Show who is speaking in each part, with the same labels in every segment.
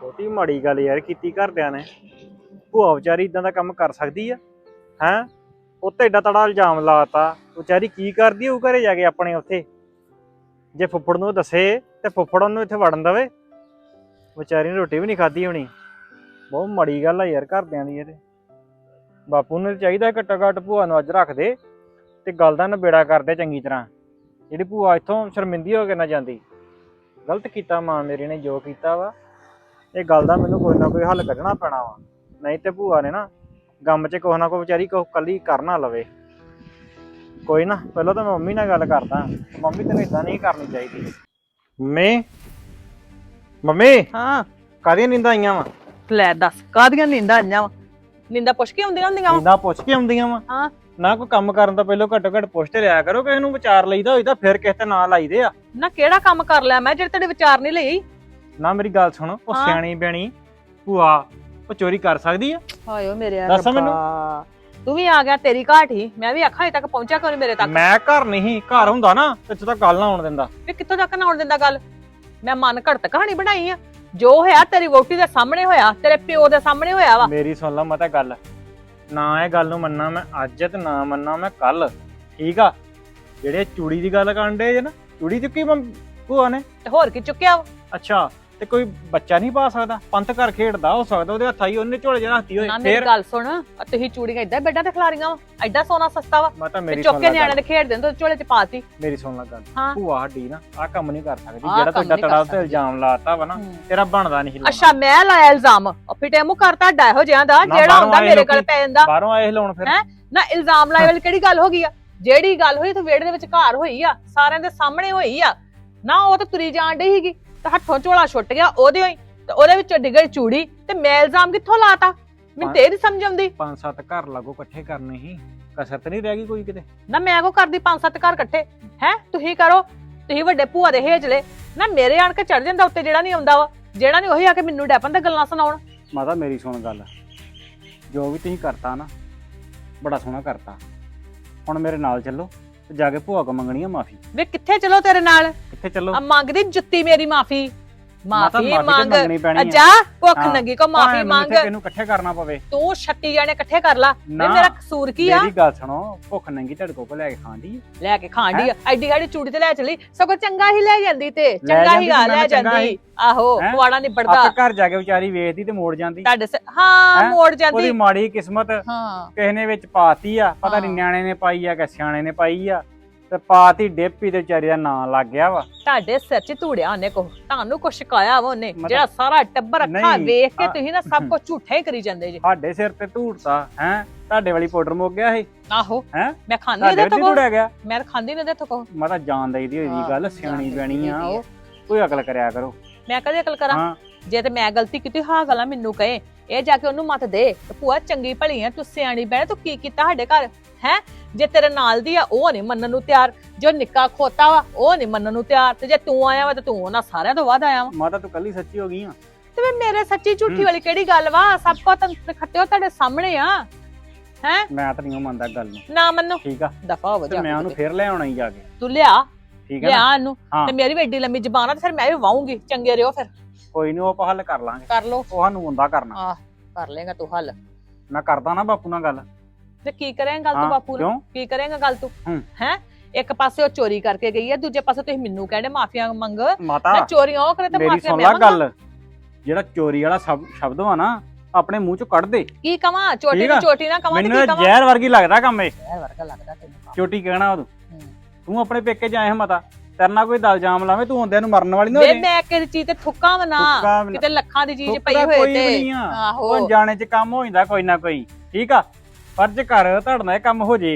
Speaker 1: ਬਹੁਤੀ ਮਾੜੀ ਗੱਲ ਯਾਰ ਕੀਤੀ ਘਰਦਿਆਂ ਨੇ। ਭੂਆ ਵਿਚਾਰੀ ਇਦਾਂ ਦਾ ਕੰਮ ਕਰ ਸਕਦੀ ਆ, ਹੈ? ਉੱਤੇ ਏਡਾ ਤੜਾ ਇਲਜ਼ਾਮ ਲਾਤਾ, ਵਿਚਾਰੀ ਕੀ ਕਰਦੀ ਹੋਊ ਘਰੇ ਜਾ ਕੇ ਆਪਣੇ ਉੱਥੇ। ਜੇ ਫੁੱਫੜ ਨੂੰ ਦੱਸੇ ਤੇ ਫੁੱਫੜ ਉਹਨੂੰ ਇੱਥੇ ਵੜਨ ਦਵੇ। ਵਿਚਾਰੀ ਨੇ ਰੋਟੀ ਵੀ ਨਹੀਂ ਖਾਧੀ ਹੋਣੀ। ਬਹੁਤ ਮਾੜੀ ਗੱਲ ਆ ਯਾਰ ਘਰਦਿਆਂ ਦੀ ਇਹ ਤੇ। ਬਾਪੂ ਨੂੰ ਤਾਂ ਚਾਹੀਦਾ ਘੱਟੋ ਘੱਟ ਭੂਆ ਨੂੰ ਅੱਜ ਰੱਖ ਦੇ ਤੇ ਗੱਲ ਦਾ ਨਿਬੇੜਾ ਕਰਦੇ ਚੰਗੀ ਤਰ੍ਹਾਂ। ਜਿਹੜੀ ਭੂਆ ਇੱਥੋਂ ਸ਼ਰਮਿੰਦੀ ਹੋ ਕੇ ਨਾ ਜਾਂਦੀ। ਗਲਤ ਕੀਤਾ ਮਾਂ ਮੇਰੇ ਨੇ, ਜੋ ਕੀਤਾ ਵਾ। ਇਹ ਗੱਲ ਦਾ ਮੈਨੂੰ ਕੋਈ ਨਾ ਕੋਈ ਹੱਲ ਕੱਢਣਾ ਪੈਣਾ ਵਾ। ਨਹੀਂ ਤੇ ਭੂਆ ਨੇ ਨਾ ਗਮ 'ਚ ਕੁਛ ਨਾ ਕੋਈ ਵਿਚਾਰੀ ਕੋ ਕੱਲੀ ਕਰ ਨਾ ਲਵੇ। ਕੋਈ ਨਾ ਪਹਿਲਾਂ ਤਾਂ ਮੈਂ ਮੰਮੀ ਨਾਲ ਗੱਲ ਕਰਦਾ। ਮੰਮੀ ਤੈਨੂੰ ਇਦਾਂ ਨਹੀਂ ਕਰਨੀ ਚਾਹੀਦੀ। ਮੰਮੀ ਮੰਮੀ
Speaker 2: ਹਾਂ।
Speaker 1: ਕਾਹਦੀਆਂ ਨੀਂਦਾਂ ਆਈਆਂ ਵਾ?
Speaker 2: ਲੈ ਦੱਸ ਕਾਦੀਆਂ ਨਿੰਦਾ ਆਈਆਂ ਵਾ? ਨਿੰਦਾ ਪੁੱਛ ਕੇ ਆਉਂਦੀਆਂ ਹੁੰਦੀਆਂ ਵਾ?
Speaker 1: ਨੀਂਦਾਂ ਪੁੱਛ ਕੇ ਆਉਂਦੀਆਂ ਵਾ।
Speaker 2: ਹਾਂ।
Speaker 1: ਨਾ ਕੋਈ ਕੰਮ ਕਰਨ ਤੋਂ ਪਹਿਲਾਂ ਘੱਟੋ ਘੱਟ ਪੁੱਛ ਤੇ ਲਿਆ ਕਰੋ ਕਿਸੇ ਨੂੰ ਵਿਚਾਰ ਲਈਦਾ ਹੋਈ ਤਾਂ ਫਿਰ ਕਿਸੇ ਤੇ ਨਾਂ ਲਾਈਦੇ ਆ।
Speaker 2: ਨਾ ਕਿਹੜਾ ਕੰਮ ਕਰ ਲਿਆ? ਮੈਂ ਜਿਹੜੇ ਤੇਰੇ ਵਿਚਾਰ ਨਹੀਂ ਲਈ
Speaker 1: ਨਾ ਮੇਰੀ ਗੱਲ ਸੁਣੋ ਉਹ
Speaker 2: ਹਾਂ।
Speaker 1: ਸਿਆਣੀ ਬਿਆਣੀ ਭੂਆ ਉਹ ਚੋਰੀ ਕਰ ਸਕਦੀ ਆ?
Speaker 2: ਹਾਇਓ ਮੇਰੇ
Speaker 1: ਦੱਸ ਮੈਨੂੰ।
Speaker 2: ਤੂੰ ਵੀ ਆ ਗਿਆ ਤੇਰੀ ਘਾਟ ਹੀ। ਮੈਂ ਵੀ ਅੱਖਾਂ ਹਜੇ ਤੱਕ ਪਹੁੰਚਿਆ ਕੋਈ ਮੇਰੇ ਤੱਕ?
Speaker 1: ਮੈਂ ਘਰ ਨਹੀਂ ਘਰ ਹੁੰਦਾ ਨਾ ਤੇ ਇੱਥੇ ਤਾਂ ਗੱਲ ਨਾ ਆਉਣ ਦਿੰਦਾ।
Speaker 2: ਵੀ ਕਿੱਥੋਂ ਤੱਕ ਨਾ ਆਉਣ ਦਿੰਦਾ ਗੱਲ? ਮੈਂ ਮਨ ਘੜਤ ਕਹਾਣੀ ਬਣਾਈ ਆ। ਜੋ ਹੋਇਆ ਤੇਰੀ ਵੋਟੀ ਦੇ ਸਾਹਮਣੇ ਹੋਇਆ ਤੇਰੇ ਪਿਓ ਦੇ ਸਾਹਮਣੇ ਹੋਇਆ ਵਾ।
Speaker 1: ਮੇਰੀ ਸੁਣ ਲਾ ਮਤਾ ਗੱਲ। ਨਾ ਇਹ ਗੱਲ ਨੂੰ ਮੰਨਾ ਮੈਂ ਅੱਜ ਤੇ ਨਾ ਮੰਨਾ ਮੈਂ ਕੱਲ ਠੀਕ ਆ? ਜਿਹੜੇ ਚੂੜੀ ਦੀ ਗੱਲ ਕਰਨ ਦੇ ਜੇ ਨਾ ਚੂੜੀ ਚੁੱਕੀ ਮੈਂ ਭੂਆ ਨੇ?
Speaker 2: ਤੇ ਹੋਰ ਕੀ ਚੁੱਕਿਆ ਵਾ?
Speaker 1: ਅੱਛਾ ਤੇ ਕੋਈ ਬੱਚਾ ਨਹੀਂ ਪਾ ਸਕਦਾ? ਪੰਥ ਘਰ ਖੇਡਦਾ ਹੋ ਸਕਦਾ ਉਹਦੇ ਹੱਥਾਂ ਹੀ ਉਹਨੇ ਝੋਲੇ ਜਿਹਾ ਰੱਖਤੀ ਹੋਏ।
Speaker 2: ਨਾ ਮੇਰੀ ਗੱਲ ਸੁਣ ਆ ਤੁਸੀਂ ਚੂੜੀਆਂ ਏਦਾਂ ਬੈੱਡਾਂ ਤੇ ਖਿਲਾਰੀਆਂ ਵਾ ਐਡਾ ਸੋਨਾ ਸਸਤਾ ਵਾ
Speaker 1: ਮੈਂ ਤਾਂ
Speaker 2: ਤੇ
Speaker 1: ਮੇਰੀ
Speaker 2: ਚੁੱਕ
Speaker 1: ਸੁਣ
Speaker 2: ਕੇ
Speaker 1: ਲਾ
Speaker 2: ਨਿਆਣੇ ਦੇ ਖੇਡਦੇ ਹੁੰਦੇ ਝੋਲੇ ਚ ਪਾਤੀ।
Speaker 1: ਮੇਰੀ ਸੁਣ ਲਾ ਗੱਲ।
Speaker 2: ਹਾਂ।
Speaker 1: ਭੂਆ ਸਾਡੀ ਨਾ ਆ ਕੰਮ ਨਹੀਂ ਕਰ ਸਕਦੀ
Speaker 2: ਆਹ
Speaker 1: ਜਿਹੜਾ
Speaker 2: ਕੰਮ
Speaker 1: ਤੁਹਾਡਾ
Speaker 2: ਨਹੀਂ ਕਰ
Speaker 1: ਤੜਾ ਤੇ
Speaker 2: ਸਕਦੀ।
Speaker 1: ਇਲਜ਼ਾਮ ਲਾਤਾ ਵਾ ਨਾ ਤੇਰਾ ਬਣਦਾ ਨਹੀਂ
Speaker 2: ਅੱਛਾ ਮੈਂ ਲਾਇਆ ਇਲਜ਼ਾਮ ਉਹ ਫਿਟੇ ਮੂੰਹ ਕਰਤਾ ਡਾ ਇਹੋ ਜਿਹਾ ਦਾ
Speaker 1: ਨਾ
Speaker 2: ਜਿਹੜਾ
Speaker 1: ਬਾਹਰੋਂ
Speaker 2: ਹੁੰਦਾ
Speaker 1: ਆਏ
Speaker 2: ਮੇਰੇ ਕੋਲ
Speaker 1: ਲੋਕੀ-
Speaker 2: ਪੈ ਜਾਂਦਾ।
Speaker 1: ਬਾਹਰੋਂ ਆਏ ਹਿਲਾਉਣ ਫਿਰ।
Speaker 2: ਹੈਂ? ਨਾ ਇਲਜ਼ਾਮ ਲਾਏ ਵਾਲੀ ਕਿਹੜੀ ਗੱਲ ਹੋ ਗਈ ਆ? ਜਿਹੜੀ ਗੱਲ ਹੋਈ ਤੇ ਵਿਹੜੇ ਦੇ ਵਿੱਚ ਘਰ ਹੋਈ ਆ ਸਾਰਿਆਂ ਦੇ ਸਾਹਮਣੇ ਹੋਈ ਆ। ਨਾ ਉਹ ਤਾਂ ਤੁਰੀ ਜਾਣ ਡਈ ਸੀਗੀ। ਤੇ ਹੱਥੋਂ ਝੋਲਾ ਛੁੱਟ ਗਿਆ ਉਹਦੇ ਹੀ ਤੇ ਉਹਦੇ ਵਿੱਚੋਂ ਡਿੱਗਈ ਚੂੜੀ ਤੇ ਮੈਂ ਇਲਜ਼ਾਮ ਕਿੱਥੋਂ ਲਾਤਾ? ਮੈਨੂੰ ਤੇ ਇਹ ਨੀ ਸਮਝ ਆਉਂਦੀ।
Speaker 1: ਪੰਜ ਸੱਤ ਘਰ ਲਾਗੋ ਇਕੱਠੇ ਕਰਨੇ ਸੀ ਕਸਰਤ ਨਹੀਂ ਰਹਿ ਗਈ ਕੋਈ ਕਿਤੇ?
Speaker 2: ਨਾ ਮੈਂ ਕੋ ਕਰਦੀ ਪੰਜ ਸੱਤ ਘਰ ਇਕੱਠੇ। ਹੈ? ਤੁਸੀਂ ਕਰੋ ਤੁਸੀਂ ਵੱਡੇ ਭੂਆ ਦੇ ਹੇਜਲੇ ਨਾ ਮੇਰੇ ਆਣ ਕੇ ਚੜ ਜਾਂਦਾ ਉੱਤੇ ਜਿਹੜਾ ਨਹੀਂ ਆਉਂਦਾ ਵਾ ਜਿਹੜਾ ਨਹੀਂ ਉਹੀ ਆ ਕੇ ਮੈਨੂੰ ਡੈਪਨ ਤੇ ਗੱਲਾਂ ਸੁਣਾਉਣ।
Speaker 1: ਮਾਤਾ ਮੇਰੀ ਸੁਣ ਗੱਲ। ਜੋ ਵੀ ਤੁਸੀਂ ਕਰਤਾ ਨਾ ਬੜਾ ਸੋਹਣਾ ਕਰਤਾ। ਹੁਣ ਮੇਰੇ ਨਾਲ ਚੱਲੋ। ਤੇ ਜਾ ਕੇ ਭੂਆ ਕੋ ਮੰਗਣੀ ਆ ਮਾਫੀ।
Speaker 2: ਵੇ ਕਿੱਥੇ ਚਲੋ ਤੇਰੇ ਨਾਲ?
Speaker 1: ਕਿੱਥੇ ਚੱਲੋ?
Speaker 2: ਆ ਮੰਗਦੀ ਜੁੱਤੀ ਮੇਰੀ ਮਾਫੀ।
Speaker 1: ਮਾਤਾ
Speaker 2: ਮਾਫੀ
Speaker 1: ਮਾਫੀ ਤੇ
Speaker 2: ਮੰਗ।
Speaker 1: ਮੰਗਣੀ ਪੈਣੀ
Speaker 2: ਆ। ਭੁੱਖ
Speaker 1: ਹਾਂ।
Speaker 2: ਨੰਗੀ ਕੋ ਮਾਫੀ ਮੰਗ।
Speaker 1: ਇੱਥੇ ਕਿਹਨੂੰ ਇਕੱਠੇ ਕਰਨਾ ਪਵੇ।
Speaker 2: ਤੂੰ 36 ਜਾਣੇ ਇਕੱਠੇ ਕਰ ਲਾ। ਵੇ
Speaker 1: ਨਾ
Speaker 2: ਮੇਰਾ ਕਸੂਰ ਕੀ ਆ?
Speaker 1: ਮੇਰੀ ਗੱਲ ਸੁਣੋ ਭੁੱਖ ਨੰਗੀ ਤੁਹਾਡੇ ਕੋਲ ਲੈ ਕੇ ਖਾਂਦੀ
Speaker 2: ਲੈ ਕੇ ਆ। ਐਡੀ ਗਾੜੀ ਚੂੜੀ ਤੇ ਲੈ ਚਲੀ ਸਗੋਂ ਚੰਗਾ ਹੀ ਲੈ ਜਾਂਦੀ ਤੇ। ਚੰਗਾ
Speaker 1: ਜਾਂਦੀ
Speaker 2: ਹੀ ਆ ਲੈ
Speaker 1: ਚੰਗਾ
Speaker 2: ਜਾਂਦੀ।
Speaker 1: ਹੀ।
Speaker 2: ਆਹੋ
Speaker 1: ਹੈਂ?
Speaker 2: ਕੁਆੜਾ ਨਿਬੜਦਾ।
Speaker 1: ਆਪੇ ਘਰ ਜਾ ਕੇ ਵਿਚਾਰੀ ਵੇਚਦੀ ਤੇ ਮੋੜ ਜਾਂਦੀ।
Speaker 2: ਤੁਹਾਡੇ ਸ- ਹਾਂ
Speaker 1: ਹੈਂ?
Speaker 2: ਮੋੜ
Speaker 1: ਉਹਦੀ
Speaker 2: ਜਾਂਦੀ
Speaker 1: ਮਾੜੀ ਕਿਸਮਤ
Speaker 2: ਹਾਂ।
Speaker 1: ਕਿਸੇ ਨੇ ਵਿੱਚ ਪਾਤੀ ਆ। ਪਤਾ ਨਹੀਂ
Speaker 2: ਹਾਂ।
Speaker 1: ਨਿਆਣੇ ਨੇ ਪਾਈ ਆ ਕਿ ਸਿਆਣੇ ਨੇ ਪਾਈ ਆ। ਤੇ ਪਾਤੀ ਡੇਪੀ ਤੇ ਵਿਚਾਰੀ ਦਾ ਨਾਂ ਲੱਗ ਗਿਆ ਵਾ।
Speaker 2: ਤੁਹਾਡੇ ਸਿਰ 'ਚ ਧੂੜਿਆ ਉਹਨੇ ਕੋ ਤੁਹਾਨੂੰ ਕੁਛ ਸ਼ਿਕਾਇਆ ਵਾ ਉਹਨੇ।
Speaker 1: ਮਤਲਬ-
Speaker 2: ਜਿਹੜਾ ਸਾਰਾ ਟੱਬਰ ਅੱਖਾਂ
Speaker 1: ਨਹੀਂ,
Speaker 2: ਵੇਖ ਕੇ
Speaker 1: ਆ-
Speaker 2: ਤੁਸੀਂ ਨਾ ਸਭ ਕੁਝ ਝੂਠਾ ਹੀ ਕਰੀ ਜਾਂਦੇ ਜੀ।
Speaker 1: ਸਾਡੇ ਸਿਰ ਤੇ ਧੂੜਤਾ ਹੈ? ਤੁਹਾਡੇ ਵਾਲੀ ਪਾਊਡਰ ਮੁੱਕ ਗਿਆ ਸੀ।
Speaker 2: ਆਹੋ।
Speaker 1: ਹੈਂ?
Speaker 2: ਮੈਂ ਖਾਂਦੀ
Speaker 1: ਤੁਹਾਡੇ
Speaker 2: ਇਹਦੇ
Speaker 1: ਵਿੱਚ
Speaker 2: ਤੋਂ
Speaker 1: ਹੀ
Speaker 2: ਕੁਛ।
Speaker 1: ਧੂੜਿਆ ਗਿਆ।
Speaker 2: ਮੈਂ ਤਾਂ ਖਾਂਦੀ ਨਹੀਂ ਇਹਦੇ ਤੋਂ ਕੋ।
Speaker 1: ਮੈਂ ਤਾਂ ਜਾਣ ਹੋਈ
Speaker 2: ਹਾਂ,
Speaker 1: ਦੀ ਗੱਲ ਸਿਆਣੀ ਬਣੀ ਆ ਉਹ। ਕੋਈ ਅਕਲ ਕਰਿਆ ਕਰੋ।
Speaker 2: ਮੈਂ ਕਦੇ ਅਕਲ ਕਰਾਂ?
Speaker 1: ਹਾਂ।
Speaker 2: ਜੇ ਤੇ ਮੈਂ ਗਲਤੀ ਕੀਤੀ ਹਾਂ ਗੱਲਾਂ ਮੈਨੂੰ ਕਹੇ। ਇਹ ਜਾ ਕੇ ਉਹਨੂੰ ਮਤ ਦੇ ਤੇ ਭੂਆ ਚੰਗੀ ਭਲੀ ਆ ਤੂੰ ਸਿਆਣੀ ਬਹਿ ਤੂੰ ਕੀ ਕੀਤਾ ਸਾਡੇ ਘਰ? ਹੈ? ਜੇ ਤੇਰੇ ਨਾਲ ਦੀ ਆ ਉਹ ਨਹੀਂ ਮੰਨਣ ਨੂੰ ਤਿਆਰ। ਜੋ ਨਿੱਕਾ ਖੋਤਾ ਵਾ ਉਹ ਨਹੀਂ ਮੰਨਣ ਨੂੰ ਤਿਆਰ। ਤੇ ਜੇ ਤੂੰ ਆਇਆ ਵਾ ਤੇ ਤੂੰ ਉਹਨਾਂ ਸਾਰਿਆਂ ਤੋਂ ਵੱਧ ਆਇਆ ਵਾ।
Speaker 1: ਮਾਤਾ ਤੂੰ ਕੱਲੀ ਸੱਚੀ ਹੋ ਗਈ ਆ।
Speaker 2: ਤੇ ਵੇ ਮੇਰੇ ਸੱਚੀ ਝੂਠੀ। ਵਾਲੀ ਕਿਹੜੀ ਗੱਲ ਵਾ? ਸਭ ਕੋ ਤਾਂ ਖੱਟਿਓ ਤੁਹਾਡੇ ਸਾਹਮਣੇ ਆ। ਹੈ?
Speaker 1: ਮੈਂ ਤਾਂ ਨਹੀਂ ਮੰਨਦਾ ਗੱਲ ਨੂੰ।
Speaker 2: ਨਾ ਮੰਨੋ।
Speaker 1: ਠੀਕ ਆ।
Speaker 2: ਦਫਾ ਹੋ
Speaker 1: ਤੇ
Speaker 2: ਜਾ
Speaker 1: ਮੈਂ ਉਹਨੂੰ ਫੇਰ ਲੈ ਆਉਣਾ ਹੀ ਜਾ ਕੇ।
Speaker 2: ਤੂੰ ਲਿਆ।
Speaker 1: ਠੀਕ ਨਾ?
Speaker 2: ਲਿਆ ਇਹਨੂੰ।
Speaker 1: ਹਾਂ।
Speaker 2: ਤੇ ਮੇਰੀ ਵੀ ਏਡੀ ਲੰਮੀ ਜ਼ਬਾਨ ਆ ਤੇ ਫਿਰ ਮੈਂ ਵੀ ਵਾਹੂੰਗੀ। ਚੰਗੇ ਰਿਓ ਫਿਰ।
Speaker 1: ਕੋਈ ਨਹੀਂ ਉਹ ਆਪਾਂ ਹੱਲ ਕਰ ਲਾਂਗੇ।
Speaker 2: ਕਰ ਲੋ
Speaker 1: ਉਹ ਸਾਨੂੰ ਹੁੰਦਾ ਕਰਨਾ।
Speaker 2: ਆ ਕਰ ਲੇਗਾ ਤੂੰ ਹੱਲ।
Speaker 1: ਮੈਂ ਕਰਦਾ ਨਾ ਬਾਪੂ ਨਾਲ ਗੱਲ।
Speaker 2: ਤੇ ਕੀ ਕਰੇਂਗਾ ਗੱਲ
Speaker 1: ਹਾਂ,
Speaker 2: ਤੂੰ ਬਾਪੂ ਨੂੰ
Speaker 1: ਕਿਉਂ?
Speaker 2: ਕੀ ਕਰੇਂਗਾ ਗੱਲ ਤੂੰ?
Speaker 1: ਹੂੰ।
Speaker 2: ਹੈ? ਇੱਕ ਪਾਸੇ ਉਹ ਚੋਰੀ ਕਰਕੇ ਗਈ ਹੈ ਦੂਜੇ ਪਾਸੇ ਤੁਸੀਂ ਮੈਨੂੰ ਕਹਿੰਦੇ ਮਾਫੀਆਂ ਮੰਗ।
Speaker 1: ਮਾਤਾ
Speaker 2: ਨਾ ਚੋਰੀਆਂ ਉਹ ਕਰੇ ਤੇ
Speaker 1: ਮੇਰੀ
Speaker 2: ਮਾਫੀਆਂ
Speaker 1: ਸੁਣ
Speaker 2: ਮੈਂ
Speaker 1: ਲੈ ਗੱਲ। ਜਿਹੜਾ ਚੋਰੀ ਵਾਲਾ ਸ਼ਬ- ਸ਼ਬਦ ਵਾ ਨਾ ਆਪਣੇ ਮੂੰਹ ਚੋਂ ਕੱਢ ਦੇ।
Speaker 2: ਕੀ ਕਵਾਂ? ਚੋਟੀ
Speaker 1: ਠੀਕ
Speaker 2: ਨੂੰ। ਚੋਟੀ ਨਾ ਕਵਾਂ ਤੇ
Speaker 1: ਮੈਨੂੰ
Speaker 2: ਕੀ
Speaker 1: ਤਾਂ
Speaker 2: ਕਵਾਂ?
Speaker 1: ਜ਼ਹਿਰ ਵਰਗੀ ਲੱਗਦਾ ਕੰਮ ਇਹ।
Speaker 2: ਜ਼ਹਿਰ ਵਰਗਾ ਲੱਗਦਾ ਤੈਨੂੰ ਕੰਮ।
Speaker 1: ਚੋਟੀ ਕਹਿਣਾ ਉਦੋਂ।
Speaker 2: ਹੂੰ।
Speaker 1: ਤੂੰ ਆਪਣੇ ਪੇਕੇ ਜਾਏ ਮਤਾ। ਤੇਰੇ ਨਾਲ ਕੋਈ ਦਲ ਜਾਮ ਲਾਵੇ ਤੂੰ ਹੁੰਦਿਆਂ ਨੂੰ ਮਰਨ ਵਾਲੀ ਨਾ
Speaker 2: ਵੇ ਮੈਂ ਕਿਹੜੀ ਚੀਜ਼ ਤੇ ਥੁੱਕਾਂ ਵਾ ਨਾ
Speaker 1: ਨਾ-
Speaker 2: ਕਿਤੇ ਲੱਖਾਂ ਦੀ ਚੀਜ਼ ਪਈ ਹੋਏ ਤੇ। ਆਹੋ।
Speaker 1: ਉਹ ਜਾਣੇ ਚ ਕੰਮ ਹੋ ਜਾਂਦਾ ਕੋਈ ਨਾ ਕੋਈ ਠੀਕ ਆ? ਫਰਜ਼ ਕਰ ਤੁਹਾਡਾ ਇਹ ਕੰਮ ਹੋ ਜੇ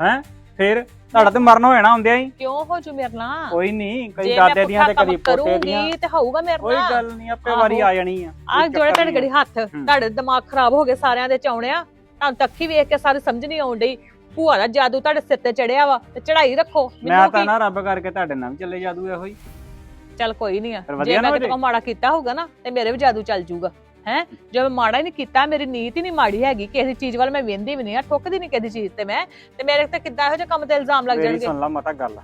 Speaker 1: ਹੈ? ਫਿਰ ਤੁਹਾਡਾ ਤੇ ਮਰਨ ਹੋ ਜਾਣਾ ਹੁੰਦਿਆਂ ਹੀ।
Speaker 2: ਕਿਉਂ ਹੋ ਜੂ ਮੇਰੇ ਨਾਲ?
Speaker 1: ਕੋਈ ਨਹੀਂ ਕਈ
Speaker 2: ਜੇ
Speaker 1: ਦਾਦੇ ਦੀਆਂ ਤੇ ਕਦੀ ਪੋਤੇ ਦੀਆਂ।
Speaker 2: ਕਰੂੰਗੀ ਤੇ ਹੋਊਗਾ ਮੇਰੇ
Speaker 1: ਕੋਈ
Speaker 2: ਨਾਲ?
Speaker 1: ਗੱਲ ਨਹੀਂ ਆਪੇ
Speaker 2: ਆਹੋ।
Speaker 1: ਵਾਰੀ ਆ ਜਾਣੀ ਆ।
Speaker 2: ਆ
Speaker 1: ਕੋਈ
Speaker 2: ਜੋੜੇ
Speaker 1: ਚੱਕਰ
Speaker 2: ਤੁਹਾਡੇ ਗੜੀ ਹੱਥ ਤੁਹਾਡੇ ਦਿਮਾਗ ਖਰਾਬ ਹੋ ਗਏ ਸਾਰਿਆਂ ਦੇ ਚੌਣਿਆ ਤੁਹਾਨੂੰ ਤਾਂ ਅੱਖੀ ਵੇਖ ਕੇ ਸਾਰੇ ਸਮਝ ਨਹੀਂ ਆਉਣ ਡਈ। ਭੂਆ ਦਾ ਜਾਦੂ ਤੁਹਾਡੇ ਸਿਰ ਤੇ ਚੜਿਆ ਵਾ ਤੇ ਚੜਾਈ ਰੱਖੋ।
Speaker 1: ਮੈਂ ਤਾਂ ਨਾ ਰੱਬ ਕਰਕੇ ਤੁਹਾਡੇ ਨਾਲ ਵੀ ਚੱਲੇ ਜਾਦੂ ਇਹੋ ਹੀ।
Speaker 2: ਚੱਲ ਕੋਈ ਨਹੀਂ ਆ। ਜੇ ਮੈਂ ਕਿਤੇ ਮਾੜਾ ਕੀਤਾ ਹੋਊਗਾ ਨਾ ਤੇ ਮੇਰੇ ਵੀ ਜਾਦੂ ਚੱਲ ਜਾਊਗਾ ਹੈ? ਜੇ ਮੈਂ ਮਾੜਾ ਹੀ ਨਹੀਂ ਕੀਤਾ ਮੇਰੀ ਨੀਤ ਹੀ ਨਹੀਂ ਮਾੜੀ ਹੈਗੀ। ਕਿਸੇ ਚੀਜ਼ ਵੱਲ ਮੈਂ ਵੇਂਦੀ ਵੀ ਨਹੀਂ ਆ ਠੋਕਦੀ ਨਹੀਂ ਕਿਸੇ ਚੀਜ਼ ਤੇ ਮੈਂ। ਤੇ ਮੇਰੇ ਤੇ ਕਿੱਦਾਂ ਇਹੋ ਜਿਹੇ ਕੰਮ ਤੇ ਇਲਜ਼ਾਮ ਲੱਗ ਜਾਣਗੇ?
Speaker 1: ਸੁਣ ਲਾ ਮਤਾ ਗੱਲ।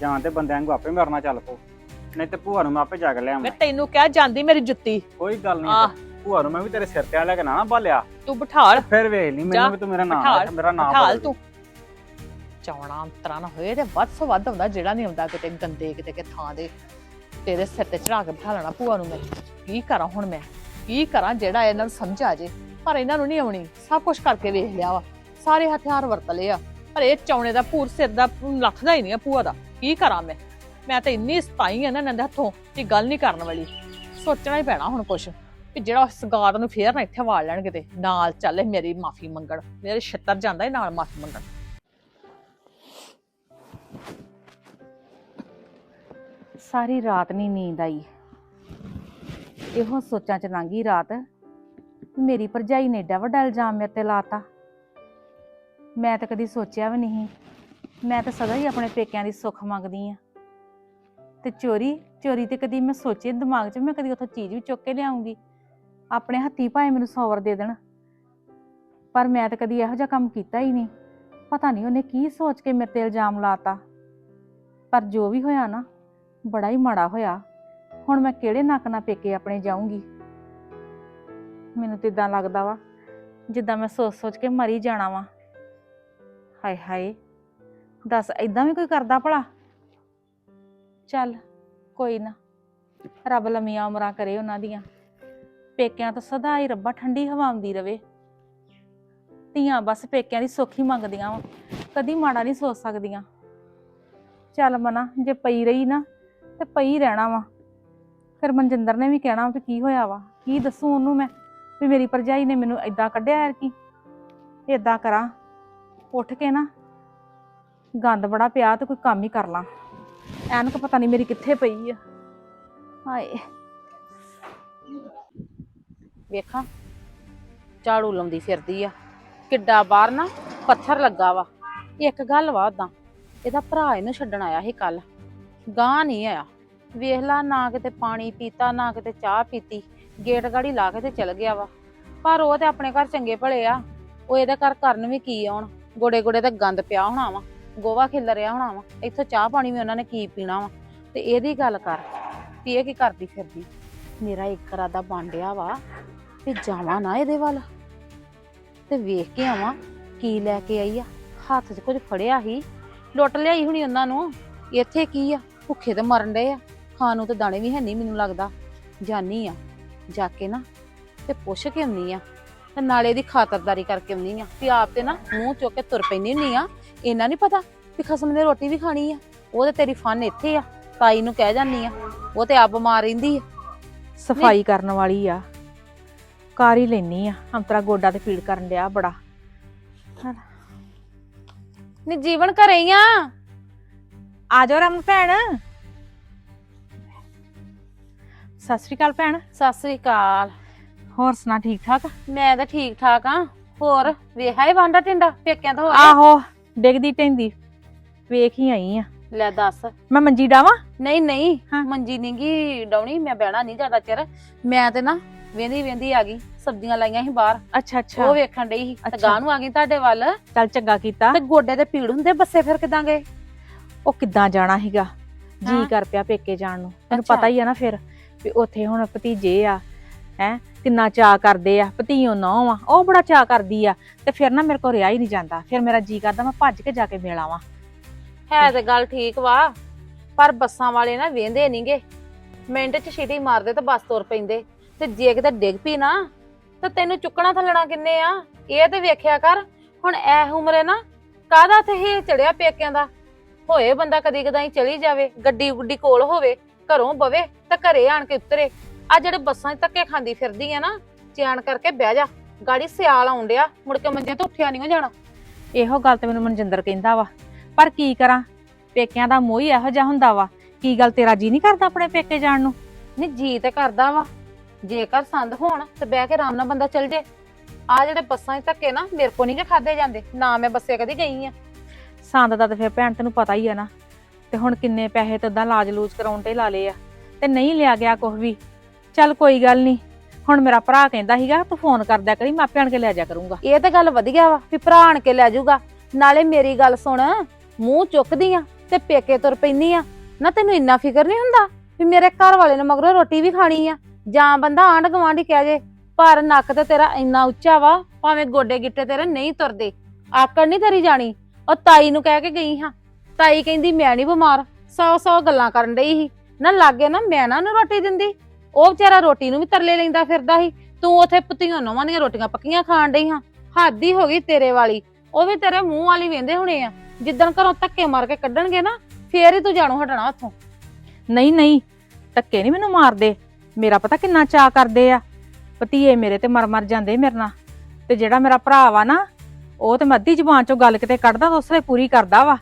Speaker 1: ਜਾਂ ਤੇ ਬੰਦਿਆਂ ਨੂੰ ਆਪੇ ਮਰਨਾ ਚੱਲ ਪੋ ਨਹੀਂ ਤੇ ਭੂਆ ਨੂੰ ਮੈਂ ਆਪੇ ਜਾ ਕੇ
Speaker 3: ਮੈਂ ਤੈਨੂੰ ਕਿਹਾ ਜਾਂਦੀ ਮੇਰੀ ਜੁੱਤੀ।
Speaker 1: ਕੋਈ ਗੱਲ। ਨਹੀਂ ਭੂਆ ਨੂੰ ਮੈਂ ਵੀ ਤੇਰੇ ਸਿਰ ਤੇ ਆ ਲੈ ਕੇ ਨਾ ਨਾ ਬਾਲਿਆ।
Speaker 3: ਤੂੰ ਬਿਠਾਲ।
Speaker 1: ਫਿਰ ਵੇਖ ਲਈ ਮੈਨੂੰ ਵੀ ਤੂੰ ਮੇਰਾ ਨਾਮ
Speaker 3: ਬਿਠਾਲ,
Speaker 1: ਰੱਖ, ਮੇਰਾ ਨਾਮ
Speaker 3: ਬਿਠਾਲ ਤੂੰ। ਚਾਵਣਾ ਅੰਤਰਾ ਨਾ ਹੋਏ ਤੇ ਵੱਧ ਤੋਂ ਵੱਧ ਹੁੰਦਾ ਜਿਹੜਾ ਨਹੀਂ ਹੁੰਦਾ ਕਿਤੇ ਗੰਦੇ ਕਿਤੇ ਕਿ ਥਾਂ ਦੇ। ਤੇਰੇ ਸਿਰ ਤੇ ਚੜਾ ਕੇ ਬਿਠਾ ਲੈਣਾ ਭੂਆ ਨੂੰ ਮੈਂ। ਕੀ ਕਰਾਂ ਹੁਣ ਮੈਂ? ਕੀ ਕਰਾਂ ਜਿਹੜਾ ਇਹਨਾਂ ਨੂੰ ਸਮਝ ਆ ਜੇ? ਪਰ ਇਹਨਾਂ ਨੂੰ ਨਹੀਂ ਆਉਣੀ। ਸਭ ਕੁਝ ਕਰਕੇ ਵੇਖ ਲਿਆ ਵਾ। ਸਾਰੇ ਹਥਿਆਰ ਵਰਤ ਲਏ ਆ। ਪਰ ਇਹ ਚੌਣੇ ਦਾ ਪੂਰ ਸਿਰ ਦਾ ਲੱਥਦਾ ਹੀ ਨਹੀਂ ਆ ਭੂਆ ਦਾ। ਕੀ ਕਰਾਂ ਮੈਂ? ਮੈਂ ਤਾਂ ਇੰਨੀ ਸਤਾਈ ਆ ਨਾ ਇਹਨਾਂ ਦੇ ਹੱਥੋਂ ਕਿ ਗੱਲ ਨਹੀਂ ਕਰਨ ਵਾਲੀ। ਸੋਚਣਾ ਹੀ ਪੈਣਾ ਹੁਣ ਕੁਛ। ਕਿ ਜਿਹੜਾ ਉਸ ਨੂੰ ਫੇਰ ਨਾ ਇੱਥੇ ਵਾਲ ਲੈਣ ਕਿਤੇ, ਨਾਲ ਚੱਲੇ ਮੇਰੀ ਮਾਫੀ ਮੰਗਣ, ਮੇਰੇ ਛੱਤਰ ਜਾਂਦਾ ਹੀ ਨਾਲ ਮਾਫੀ ਮੰਗਣ।
Speaker 4: ਸਾਰੀ ਰਾਤ ਨਹੀਂ ਨੀਂਦ ਆਈ। ਇਹੋ ਸੋਚਾਂ ਚ ਲੰਘੀ ਰਾਤ। ਮੇਰੀ ਭਰਜਾਈ ਨੇ ਏਡਾ ਵੱਡਾ ਇਲਜ਼ਾਮ ਮੇਰੇ ਤੇ ਲਾਤਾ। ਮੈਂ ਤਾਂ ਕਦੀ ਸੋਚਿਆ ਵੀ ਨਹੀਂ। ਮੈਂ ਤਾਂ ਸਦਾ ਹੀ ਆਪਣੇ ਪੇਕਿਆਂ ਦੀ ਸੁੱਖ ਮੰਗਦੀ ਆ। ਤੇ ਚੋਰੀ ਚੋਰੀ ਤੇ ਕਦੀ ਮੈਂ ਸੋਚੇ ਦਿਮਾਗ 'ਚ, ਮੈਂ ਕਦੀ ਉੱਥੋਂ ਚੀਜ਼ ਵੀ ਚੁੱਕ ਕੇ ਲਿਆਉਂਗੀ। ਆਪਣੇ ਹੱਥੀ ਭਾਵੇਂ ਮੈਨੂੰ ਸੌਵਰ ਦੇ ਦੇਣ। ਪਰ ਮੈਂ ਤਾਂ ਕਦੀ ਇਹੋ ਜਿਹਾ ਕੰਮ ਕੀਤਾ ਹੀ ਨਹੀਂ। ਪਤਾ ਨਹੀਂ ਉਹਨੇ ਕੀ ਸੋਚ ਕੇ ਮੇਰੇ ਤੇ ਇਲਜ਼ਾਮ ਲਾਤਾ। ਪਰ ਜੋ ਵੀ ਹੋਇਆ ਨਾ, ਬੜਾ ਹੀ ਮਾੜਾ ਹੋਇਆ। ਹੁਣ ਮੈਂ ਕਿਹੜੇ ਨੱਕ ਨਾਲ ਪੇਕੇ ਆਪਣੇ ਜਾਊਂਗੀ? ਮੈਨੂੰ ਤੇ ਇਦਾਂ ਲੱਗਦਾ ਵਾ, ਜਿੱਦਾਂ ਮੈਂ ਸੋਚ ਸੋਚ ਕੇ ਮਰੀ ਜਾਣਾ ਵਾ। ਹਾਏ ਹਾਏ, ਦੱਸ ਇਦਾਂ ਵੀ ਕੋਈ ਕਰਦਾ ਭਲਾ? ਚੱਲ, ਕੋਈ ਨਾ। ਰੱਬ ਲੰਮੀਆਂ ਉਮਰਾਂ ਕਰੇ ਉਹਨਾਂ ਦੀਆਂ। ਪੇਕਿਆਂ ਤੋਂ ਸਦਾ ਹੀ ਰੱਬਾ ਠੰਡੀ ਹਵਾ ਆਉਂਦੀ ਰਵੇ। ਧੀਆਂ ਬਸ ਪੇਕਿਆਂ ਦੀ ਸੁੱਖ ਹੀ ਮੰਗਦੀਆਂ ਵਾ, ਕਦੀ ਮਾੜਾ ਨਹੀਂ ਸੋਚ ਸਕਦੀਆਂ। ਚੱਲ ਮਨਾ, ਜੇ ਪਈ ਰਹੀ ਨਾ, ਤੇ ਪਈ ਰਹਿਣਾ ਵਾ। ਫਿਰ ਮਨਜਿੰਦਰ ਨੇ ਵੀ ਕਹਿਣਾ ਵੀ ਕੀ ਹੋਇਆ ਵਾ, ਕੀ ਦੱਸੂ ਉਹਨੂੰ ਮੈਂ, ਵੀ ਮੇਰੀ ਭਰਜਾਈ ਨੇ ਮੈਨੂੰ ਇਦਾਂ ਕੱਢਿਆ ਯਾਰ ਕੀ? ਇਦਾਂ ਕਰਾਂ, ਉੱਠ ਕੇ ਨਾ, ਗੰਦ ਬੜਾ ਪਿਆ ਤੇ ਕੋਈ ਕੰਮ ਹੀ ਕਰ ਲਾਂ। ਐਨਕ ਪਤਾ ਨਹੀਂ ਮੇਰੀ ਕਿੱਥੇ ਪਈ ਆ। ਹਾਏ। ਵੇਖਾਂ। ਝਾੜੂ ਲਾਉਂਦੀ ਫਿਰਦੀ ਆ। ਕਿੱਡਾ ਬਾਹਰ ਨਾ ਪੱਥਰ ਲੱਗਾ ਵਾ। ਇੱਕ ਗੱਲ ਵਾ ਉਦਾਂ ਇਹਦਾ ਭਰਾ ਇਹਨੂੰ ਛੱਡਣ ਆਇਆ ਸੀ ਕੱਲ ਗਾਂ ਨਹੀਂ ਆਇਆ। ਵੇਖ ਲਾ, ਨਾ ਕਿਤੇ ਪਾਣੀ ਪੀਤਾ, ਨਾ ਕਿਤੇ ਚਾਹ ਪੀਤੀ। ਗੇਟ ਗਾੜੀ ਲਾ ਕੇ ਤੇ ਚਲ ਗਿਆ ਵਾ। ਪਰ ਉਹ ਤੇ ਆਪਣੇ ਘਰ ਚੰਗੇ ਭਲੇ ਆ। ਉਹ ਇਹਦੇ ਘਰ ਕਰਨ ਵੀ ਕੀ ਆਉਣ? ਗੋੜੇ ਗੋੜੇ ਤੇ ਗੰਦ ਪਿਆ ਹੋਣਾ ਵਾ। ਗੋਵਾ ਖਿਲ ਰਿਹਾ ਹੋਣਾ ਵਾ। ਇੱਥੋਂ ਚਾਹ ਪਾਣੀ ਵੀ ਉਹਨਾਂ ਨੇ ਕੀ ਪੀਣਾ ਵਾ। ਤੇ ਇਹਦੀ ਗੱਲ ਕਰ। ਵੀ ਇਹ ਕੀ ਕਰਦੀ ਫਿਰਦੀ? ਮੇਰਾ ਇੱਕ ਰਾਦਾ ਬਾਂਡਿਆ ਵਾ। ਵੀ ਜਾਵਾਂ ਨਾ ਇਹਦੇ ਵੱਲ। ਤੇ ਵੇਖ ਕੇ ਆਵਾਂ ਕੀ ਲੈ ਕੇ ਆਈ ਆ। ਹੱਥ 'ਚ ਕੁਝ ਫੜਿਆ ਹੀ। ਲੁੱਟ ਲਿਆਈ ਹੁਣੀ ਉਹਨਾਂ ਨੂੰ। ਇੱਥੇ ਕੀ ਆ? ਭੁੱਖੇ ਤੇ ਮਰਨ ਡਏ ਆ। ਖਾਣ ਨੂੰ ਤੇ ਦਾਣੇ ਵੀ ਹੈ ਨਹੀਂ ਮੈਨੂੰ ਲੱਗਦਾ। ਜਾਨੀ ਆ ਜਾ ਕੇ ਨਾ ਤੇ ਪੁੱਛ ਕੇ ਆਉਣੀ ਆ। ਤੇ ਨਾਲੇ ਦੀ ਖਾਤਰਦਾਰੀ ਕਰਕੇ ਆਉਣੀ ਆ ਵੀ ਆਪ ਤੇ ਨਾ ਮੂੰਹ ਚੁੱਕ ਕੇ ਤੁਰ ਪੈਂਦੀ ਹੁੰਨੀ ਆ। ਇਹਨਾਂ ਨਹੀਂ ਪਤਾ ਵੀ ਖਸਮ ਨੇ ਰੋਟੀ ਵੀ ਖਾਣੀ ਆ। ਉਹ ਤੇ ਤੇਰੀ ਫਨ ਇੱਥੇ ਆ। ਤਾਈ ਨੂੰ ਕਹਿ ਜਾਨੀ ਆ ਉਹ ਤੇ ਆਪ ਬਿਮਾਰ ਰਹਿੰਦੀ ਆ। ਸਫ਼ਾਈ ਕਰਨ ਵਾਲੀ ਆ। ਕਰ ਹੀ ਲੈਣੀ ਆ। ਅੰਤਰਾ ਗੋਡਾ ਤੇ ਪੀੜ ਕਰਨ ਡਿਆ ਬੜਾ।
Speaker 3: ਨੀ ਜੀਵਨ ਘਰੇ ਹੀ ਆ।
Speaker 4: ਆ ਜਾਓ ਰਮਨ ਭੈਣ। ਸਤਿ ਸ਼੍ਰੀ ਅਕਾਲ ਭੈਣ।
Speaker 3: ਸਤਿ ਸ੍ਰੀ ਅਕਾਲ।
Speaker 4: ਹੋਰ ਸੁਣਾ ਠੀਕ ਠਾਕ?
Speaker 3: ਮੈਂ ਤਾਂ ਠੀਕ ਠਾਕ ਆ। ਹੋਰ ਵੇਖਿਆ ਹੀ ਵਾਂਡਾ ਟਿੰਡਾ ਪੇਕਿਆਂ ਤੋਂ ਹੋ
Speaker 4: ਆਹੋ ਡਿੱਗਦੀ ਟੈਂਦੀ ਵੇਖ ਹੀ ਆਈ ਆ।
Speaker 3: ਲੈ ਦੱਸ।
Speaker 4: ਮੈਂ ਮੰਜੀ ਡਾਵਾਂ?
Speaker 3: ਨਹੀਂ ਨਹੀਂ।
Speaker 4: ਹਾਂ।
Speaker 3: ਮੰਜੀ ਨੀ ਗੀ ਡਾਉਣੀ ਮੈਂ ਬਹਿਣਾ ਨਹੀਂ ਜ਼ਿਆਦਾ ਚਿਰ। ਮੈਂ ਤੇ ਨਾ ਵੇਂਦੀ ਵੇਂਦੀ ਆ ਗਈ ਸਬਜ਼ੀਆਂ ਲਾਈਆਂ ਸੀ ਬਾਹਰ।
Speaker 4: ਅੱਛਾ ਅੱਛਾ।
Speaker 3: ਉਹ ਵੇਖਣ ਡਈ ਸੀ ਤੇ
Speaker 4: ਅੱਛਾ।
Speaker 3: ਗਾਂ ਨੂੰ ਆ ਗਈ ਤੁਹਾਡੇ ਵੱਲ।
Speaker 4: ਚੱਲ ਚੰਗਾ ਕੀਤਾ।
Speaker 3: ਤੇ ਗੋਡੇ ਤੇ ਪੀੜ ਹੁੰਦੇ ਬੱਸੇ ਫਿਰ ਕਿਦਾਂ ਗਏ?
Speaker 4: ਉਹ ਕਿੱਦਾਂ ਜਾਣਾ ਸੀਗਾ? ਜੀ
Speaker 3: ਹਾਂ।
Speaker 4: ਕਰ ਪਿਆ ਪੇਕੇ ਜਾਣ ਨੂੰ। ਤੈਨੂੰ
Speaker 3: ਅੱਛਾ।
Speaker 4: ਪਤਾ ਹੀ ਆ ਨਾ ਫਿਰ ਵੀ ਉੱਥੇ ਹੁਣ ਭਤੀਜੇ ਆ ਹੈ ਕਿੰਨਾ ਚਾਅ ਕਰਦੇ ਆ। ਭਤੀਓ ਨੌ ਆ ਉਹ ਬੜਾ ਚਾਅ ਕਰਦੀ ਆ। ਤੇ ਫਿਰ ਨਾ ਮੇਰੇ ਕੋਲ ਰਿਹਾ ਹੀ ਨਹੀਂ ਜਾਂਦਾ। ਫਿਰ ਮੇਰਾ ਜੀ ਕਰਦਾ ਮੈਂ ਭੱਜ ਕੇ ਜਾ ਕੇ ਮਿਲ ਆਵਾਂ।
Speaker 3: ਹੈ ਤੇ ਗੱਲ ਠੀਕ ਵਾ ਪਰ ਬੱਸਾਂ ਵਾਲੇ ਨਾ ਵੇਂਦੇ ਨਹੀਂਗੇ ਮਿੰਟ ਚ ਛੀਟੀ ਮਾਰਦੇ ਤੇ ਬੱਸ ਤੁਰ ਪੈਂਦੇ। ਤੇ ਜੇ ਕਿਤੇ ਡਿੱਗ ਪਈ ਨਾ ਤੇ ਤੈਨੂੰ ਚੁੱਕਣਾ ਥੱਲਣਾ ਕਿੰਨੇ ਆ? ਇਹ ਤੇ ਵੇਖਿਆ ਕਰ ਹੁਣ ਐ ਉਮਰੇ ਨਾ ਕਾਹਦਾ ਤੇ ਇਹ ਚੜਿਆ ਪੇਕਿਆਂ ਦਾ? ਹੋਏ ਬੰਦਾ ਕਦੀ ਕਦਾਈ ਚਲੀ ਜਾਵੇ ਗੱਡੀ ਗੁੱਡੀ ਕੋਲ ਹੋਵੇ ਘਰੋਂ ਬਵੇ ਤੇ ਘਰੇ ਆਣ ਕੇ ਉਤਰੇ। ਆ ਜਿਹੜੇ ਬੱਸਾਂ 'ਚ ਧੱਕੇ ਖਾਂਦੀ ਫਿਰਦੀ ਆ ਨਾ ਚਿਆਣ ਕਰਕੇ ਬਹਿ ਜਾ ਗਾੜੀ ਸਿਆਲ ਆਉਣ ਡਿਆ ਮੁੜ ਕੇ ਮੰਜੇ ਤੋਂ ਉੱਠਿਆ ਨਹੀਂ ਜਾਣਾ।
Speaker 4: ਇਹੋ ਗੱਲ ਤੇ ਮੈਨੂੰ ਮਨਜਿੰਦਰ ਕਹਿੰਦਾ ਵਾ ਪਰ ਕੀ ਕਰਾਂ? ਪੇਕਿਆਂ ਦਾ ਮੋਹ ਹੀ ਇਹੋ ਜਿਹਾ ਹੁੰਦਾ ਵਾ ਕੀ ਗੱਲ ਤੇਰਾ ਜੀ ਨਹੀਂ ਕਰਦਾ ਆਪਣੇ ਪੇਕੇ ਜਾਣ ਨੂੰ?
Speaker 3: ਨਹੀਂ ਜੀ ਤੇ ਕਰਦਾ ਵਾ ਜੇਕਰ ਸੰਦ ਹੋਣ ਤੇ ਬਹਿ ਕੇ ਆਰਾਮ ਨਾਲ ਬੰਦਾ ਚੱਲ ਜੇ। ਆ ਜਿਹੜੇ ਬੱਸਾਂ 'ਚ ਧੱਕੇ ਨਾ ਮੇਰੇ ਕੋ ਨਹੀਂ ਜੇ ਖਾਦੇ ਜਾਂਦੇ। ਨਾ ਮੈਂ ਬੱਸੇ ਕਦੀ ਗਈ ਆ।
Speaker 4: ਸੰਦ ਦਾ ਤੇ ਫਿਰ ਭੈਣ ਤੈਨੂੰ ਪਤਾ ਹੀ ਆ ਨਾ ਤੇ ਹੁਣ ਕਿੰਨੇ ਪੈਸੇ ਤੇ ਉਦਾਂ ਲਾਜ ਲੂਜ ਕਰਾਉਣ ਤੇ ਲਾ ਲਏ ਆ ਤੇ ਨਹੀਂ ਲਿਆ ਗਿਆ ਕੁਝ ਵੀ। ਚੱਲ ਕੋਈ ਗੱਲ ਨਹੀਂ ਹੁਣ ਮੇਰਾ ਭਰਾ ਕਹਿੰਦਾ ਸੀਗਾ ਤੂੰ ਫੋਨ ਕਰਦਿਆ ਕਰੀ ਮੈਂ ਆਪੇ ਆਣ ਕੇ ਲੈ ਜਾ ਕਰੂੰਗਾ।
Speaker 3: ਇਹ ਤੇ ਗੱਲ ਵਧੀਆ ਵਾ ਵੀ ਭਰਾ ਆਣ ਕੇ ਲੈ ਜਾਊਗਾ। ਨਾਲੇ ਮੇਰੀ ਗੱਲ ਸੁਣ ਮੂੰਹ ਚੁੱਕਦੀ ਆ ਤੇ ਪੇਕੇ ਤੁਰ ਪੈਂਦੀ ਆ। ਨਾ ਤੈਨੂੰ ਇੰਨਾ ਫਿਕਰ ਨਹੀਂ ਹੁੰਦਾ
Speaker 4: ਵੀ ਮੇਰੇ ਘਰ ਵਾਲੇ ਨੇ ਮਗਰੋਂ ਰੋਟੀ ਵੀ ਖਾਣੀ ਆ? ਜਾਂ ਬੰਦਾ ਆਂਢ ਗੁਆਂਢੀ ਕਹਿ ਜੇ, ਪਰ ਨੱਕ ਤੇ ਤੇਰਾ ਇੰਨਾ ਉੱਚਾ ਵਾ, ਭਾਵੇਂ ਗੋਡੇ ਗਿੱਟੇ ਤੇਰੇ ਨਹੀਂ ਤੁਰਦੇ। ਆਕੜ ਨਹੀਂ ਤੇਰੀ ਜਾਣੀ। ਉਹ ਤਾਈ ਨੂੰ ਕਹਿ ਕੇ ਗਈ ਹਾਂ। ਤਾਈ ਕਹਿੰਦੀ, ਮੈਂ ਨਹੀਂ ਬਿਮਾਰ। ਸੌ ਸੌ ਗੱਲਾਂ ਕਰਨ ਡਈ ਸੀ। ਨਾ ਲਾਗੇ ਨਾ ਮੈਂ ਨਾ ਉਹਨੂੰ ਰੋਟੀ ਦਿੰਦੀ। ਉਹ ਵਿਚਾਰਾ ਰੋਟੀ ਨੂੰ ਵੀ ਤਰਲੇ ਲੈਂਦਾ ਫਿਰਦਾ ਸੀ। ਤੂੰ ਉਥੇ ਪਤੀਆਂ ਨਵਾਂ ਦੀਆਂ ਰੋਟੀਆਂ ਪੱਕੀਆਂ ਖਾਣ ਡਈ ਹਾਂ। ਹੱਦ ਹੀ ਹੋ ਗਈ ਤੇਰੇ ਵਾਲੀ। ਉਹ ਵੀ ਤੇਰੇ ਮੂੰਹ ਵਾਲੀ ਵੇਂਦੇ ਹੋਣੇ ਆ। ਜਿੱਦਣ ਘਰੋਂ ਧੱਕੇ ਮਾਰ ਕੇ ਕੱਢਣਗੇ ਨਾ, ਫੇਰ ਹੀ ਤੂੰ ਜਾਣੂ ਹਟਣਾ ਉੱਥੋਂ। ਨਹੀਂ ਨਹੀਂ। ਧੱਕੇ ਨਹੀਂ ਮੈਨੂੰ ਮਾਰਦੇ। ਮੇਰਾ ਪਤਾ ਕਿੰਨਾ ਚਾਹ ਕਰਦੇ ਆ? ਪਤੀਏ ਮੇਰੇ ਤੇ ਮਰ ਮਰ ਜਾਂਦੇ ਮੇਰੇ ਨਾਲ। ਤੇ ਜਿਹੜਾ ਮੇਰਾ ਭਰਾ ਵਾ ਨਾ, ਉਹ ਤੇ ਮੱਧੀ ਜ਼ਬਾਨ ਚੋਂ ਗੱਲ ਕਿਤੇ ਕੱਢਦਾ ਤਾਂ ਉਸਲੇ ਪੂਰੀ ਕਰਦਾ ਵਾ।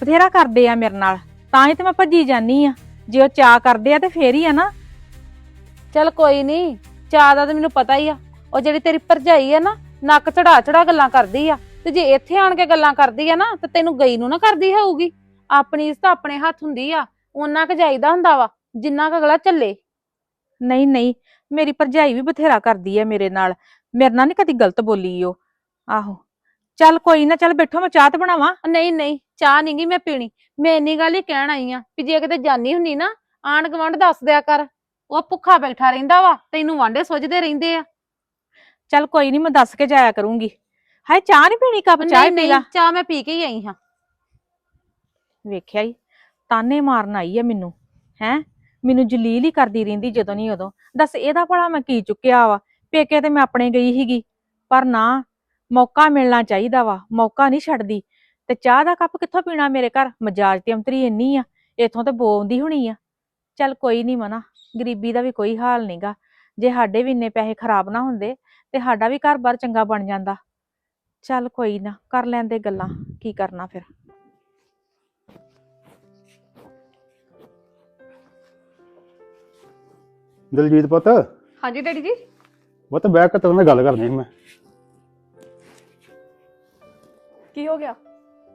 Speaker 4: ਬਥੇਰਾ ਕਰਦੇ ਆ ਮੇਰੇ ਨਾਲ। ਤਾਂ ਹੀ ਤੇ ਮੈਂ ਭੱਜੀ ਜਾਨੀ ਆ। ਜੇ ਉਹ ਚਾਹ ਕਰਦੇ ਆ ਤੇ ਫੇਰ ਹੀ ਆ ਨਾ। ਚੱਲ ਕੋਈ ਨਹੀਂ ਚਾਹ ਦਾ ਤਾਂ ਮੈਨੂੰ ਪਤਾ ਹੀ ਆ। ਉਹ ਜਿਹੜੀ ਤੇਰੀ ਭਰਜਾਈ ਆ ਨਾ, ਨੱਕ ਚੜਾ ਚੜਾ ਗੱਲਾਂ ਕਰਦੀ ਆ। ਤੇ ਜੇ ਇੱਥੇ ਆਣ ਕੇ ਗੱਲਾਂ ਕਰਦੀ ਆ ਨਾ, ਤੇ ਤੈਨੂੰ ਗਈ ਨੂੰ ਨਾ ਕਰਦੀ ਹੋਊਗੀ। ਆਪਣੀ ਇਸ ਤਾਂ ਆਪਣੇ ਹੱਥ ਹੁੰਦੀ ਆ। ਉਹਨਾਂ ਕ ਜਾਈਦਾ ਹੁੰਦਾ ਵਾ, ਜਿੰਨਾ ਕੁ ਅਗਲਾ ਚੱਲੇ। ਨਹੀਂ ਨਹੀਂ ਮੇਰੀ ਭਰਜਾਈ ਵੀ ਬਥੇਰਾ ਕਰਦੀ ਆ ਮੇਰੇ ਨਾਲ। ਮੇਰੇ ਨਾਲ ਨਹੀਂ ਕਦੀ ਗਲਤ ਬੋਲੀ ਉਹ। ਆਹੋ ਚੱਲ ਕੋਈ ਨਾ ਚੱਲ ਬੈਠੋ ਮੈਂ ਚਾਹ ਤੇ ਬਣਾਵਾਂ। ਨਹੀਂ ਨਹੀਂ ਚਾਹ ਨਹੀਂ ਗੀ ਮੈਂ ਪੀਣੀ। ਮੈਂ ਇੰਨੀ ਗੱਲ ਹੀ ਕਹਿਣ ਆਈ ਆ ਵੀ ਜੇ ਕਿਤੇ ਜਾਨੀ ਹੁੰਨੀ ਨਾ ਆਣ ਗਵੰਡ ਦੱਸ ਦਿਆ ਕਰ। ਉਹ ਭੁੱਖਾ ਬੈਠਾ ਰਹਿੰਦਾ ਵਾ ਤੈਨੂੰ ਵਾਂਡੇ ਸੁੱਝਦੇ ਰਹਿੰਦੇ ਆ। ਚੱਲ ਕੋਈ ਨਹੀਂ ਮੈਂ ਦੱਸ ਕੇ ਜਾਇਆ ਕਰੂੰਗੀ। ਹਾਏ ਚਾਹ ਨਹੀਂ ਪੀਣੀ ਕੱਪ? ਚਾਹ ਹੀ ਪੀ ਲਾ। ਚਾਹ ਮੈਂ ਪੀ ਕੇ ਹੀ ਆਈ ਹਾਂ। ਵੇਖਿਆ ਹੀ ਤਾਨੇ ਮਾਰਨ ਆਈ ਆ ਮੈਨੂੰ ਹੈ? ਮੈਨੂੰ ਜਲੀਲ ਹੀ ਕਰਦੀ ਰਹਿੰਦੀ ਜਦੋਂ ਨਹੀਂ ਉਦੋਂ। ਦੱਸ ਇਹਦਾ ਭਲਾ ਮੈਂ ਕੀ ਚੁੱਕਿਆ ਵਾ? ਪੇਕੇ ਤੇ ਮੈਂ ਆਪਣੇ ਗਈ ਸੀਗੀ, ਪਰ ਨਾ ਮੌਕਾ ਮਿਲਣਾ ਚਾਹੀਦਾ ਵਾ, ਮੌਕਾ ਨਹੀਂ ਛੱਡਦੀ। ਤੇ ਚਾਹ ਦਾ ਕੱਪ ਕਿੱਥੋਂ ਪੀਣਾ ਮੇਰੇ ਘਰ? ਮਜਾਜ ਤੇ ਅੰਤਰੀ ਇੰਨੀ ਆ, ਇਥੋਂ ਤੇ ਬੋਲਦੀ ਹੋਣੀ ਆ। ਚੱਲ ਕੋਈ ਨਹੀਂ ਮਨਾ, ਗਰੀਬੀ ਦਾ ਵੀ ਕੋਈ ਹਾਲ ਨਹੀਂਗਾ ਜੇ ਸਾਡੇ ਵੀ ਇੰਨੇ ਪੈਸੇ ਖਰਾਬ ਨਾ ਹੁੰਦੇ, ਤੇ ਸਾਡਾ ਵੀ ਘਰ-ਬਾਰ ਚੰਗਾ ਬਣ ਜਾਂਦਾ। ਚੱਲ ਕੋਈ ਨਾ, ਕਰ ਲੈਂਦੇ ਗੱਲਾਂ, ਕੀ ਕਰਨਾ ਫਿਰ।
Speaker 5: ਦਲਜੀਤ ਪੁੱਤ?
Speaker 6: ਹਾਂਜੀ ਡੈਡੀ ਜੀ।
Speaker 5: ਪੁੱਤ ਬੈਠ ਕੇ ਤੇਰੇ ਨਾਲ ਗੱਲ ਕਰਨੀ ਸੀ ਮੈਂ।
Speaker 6: ਕੀ ਹੋ ਗਿਆ?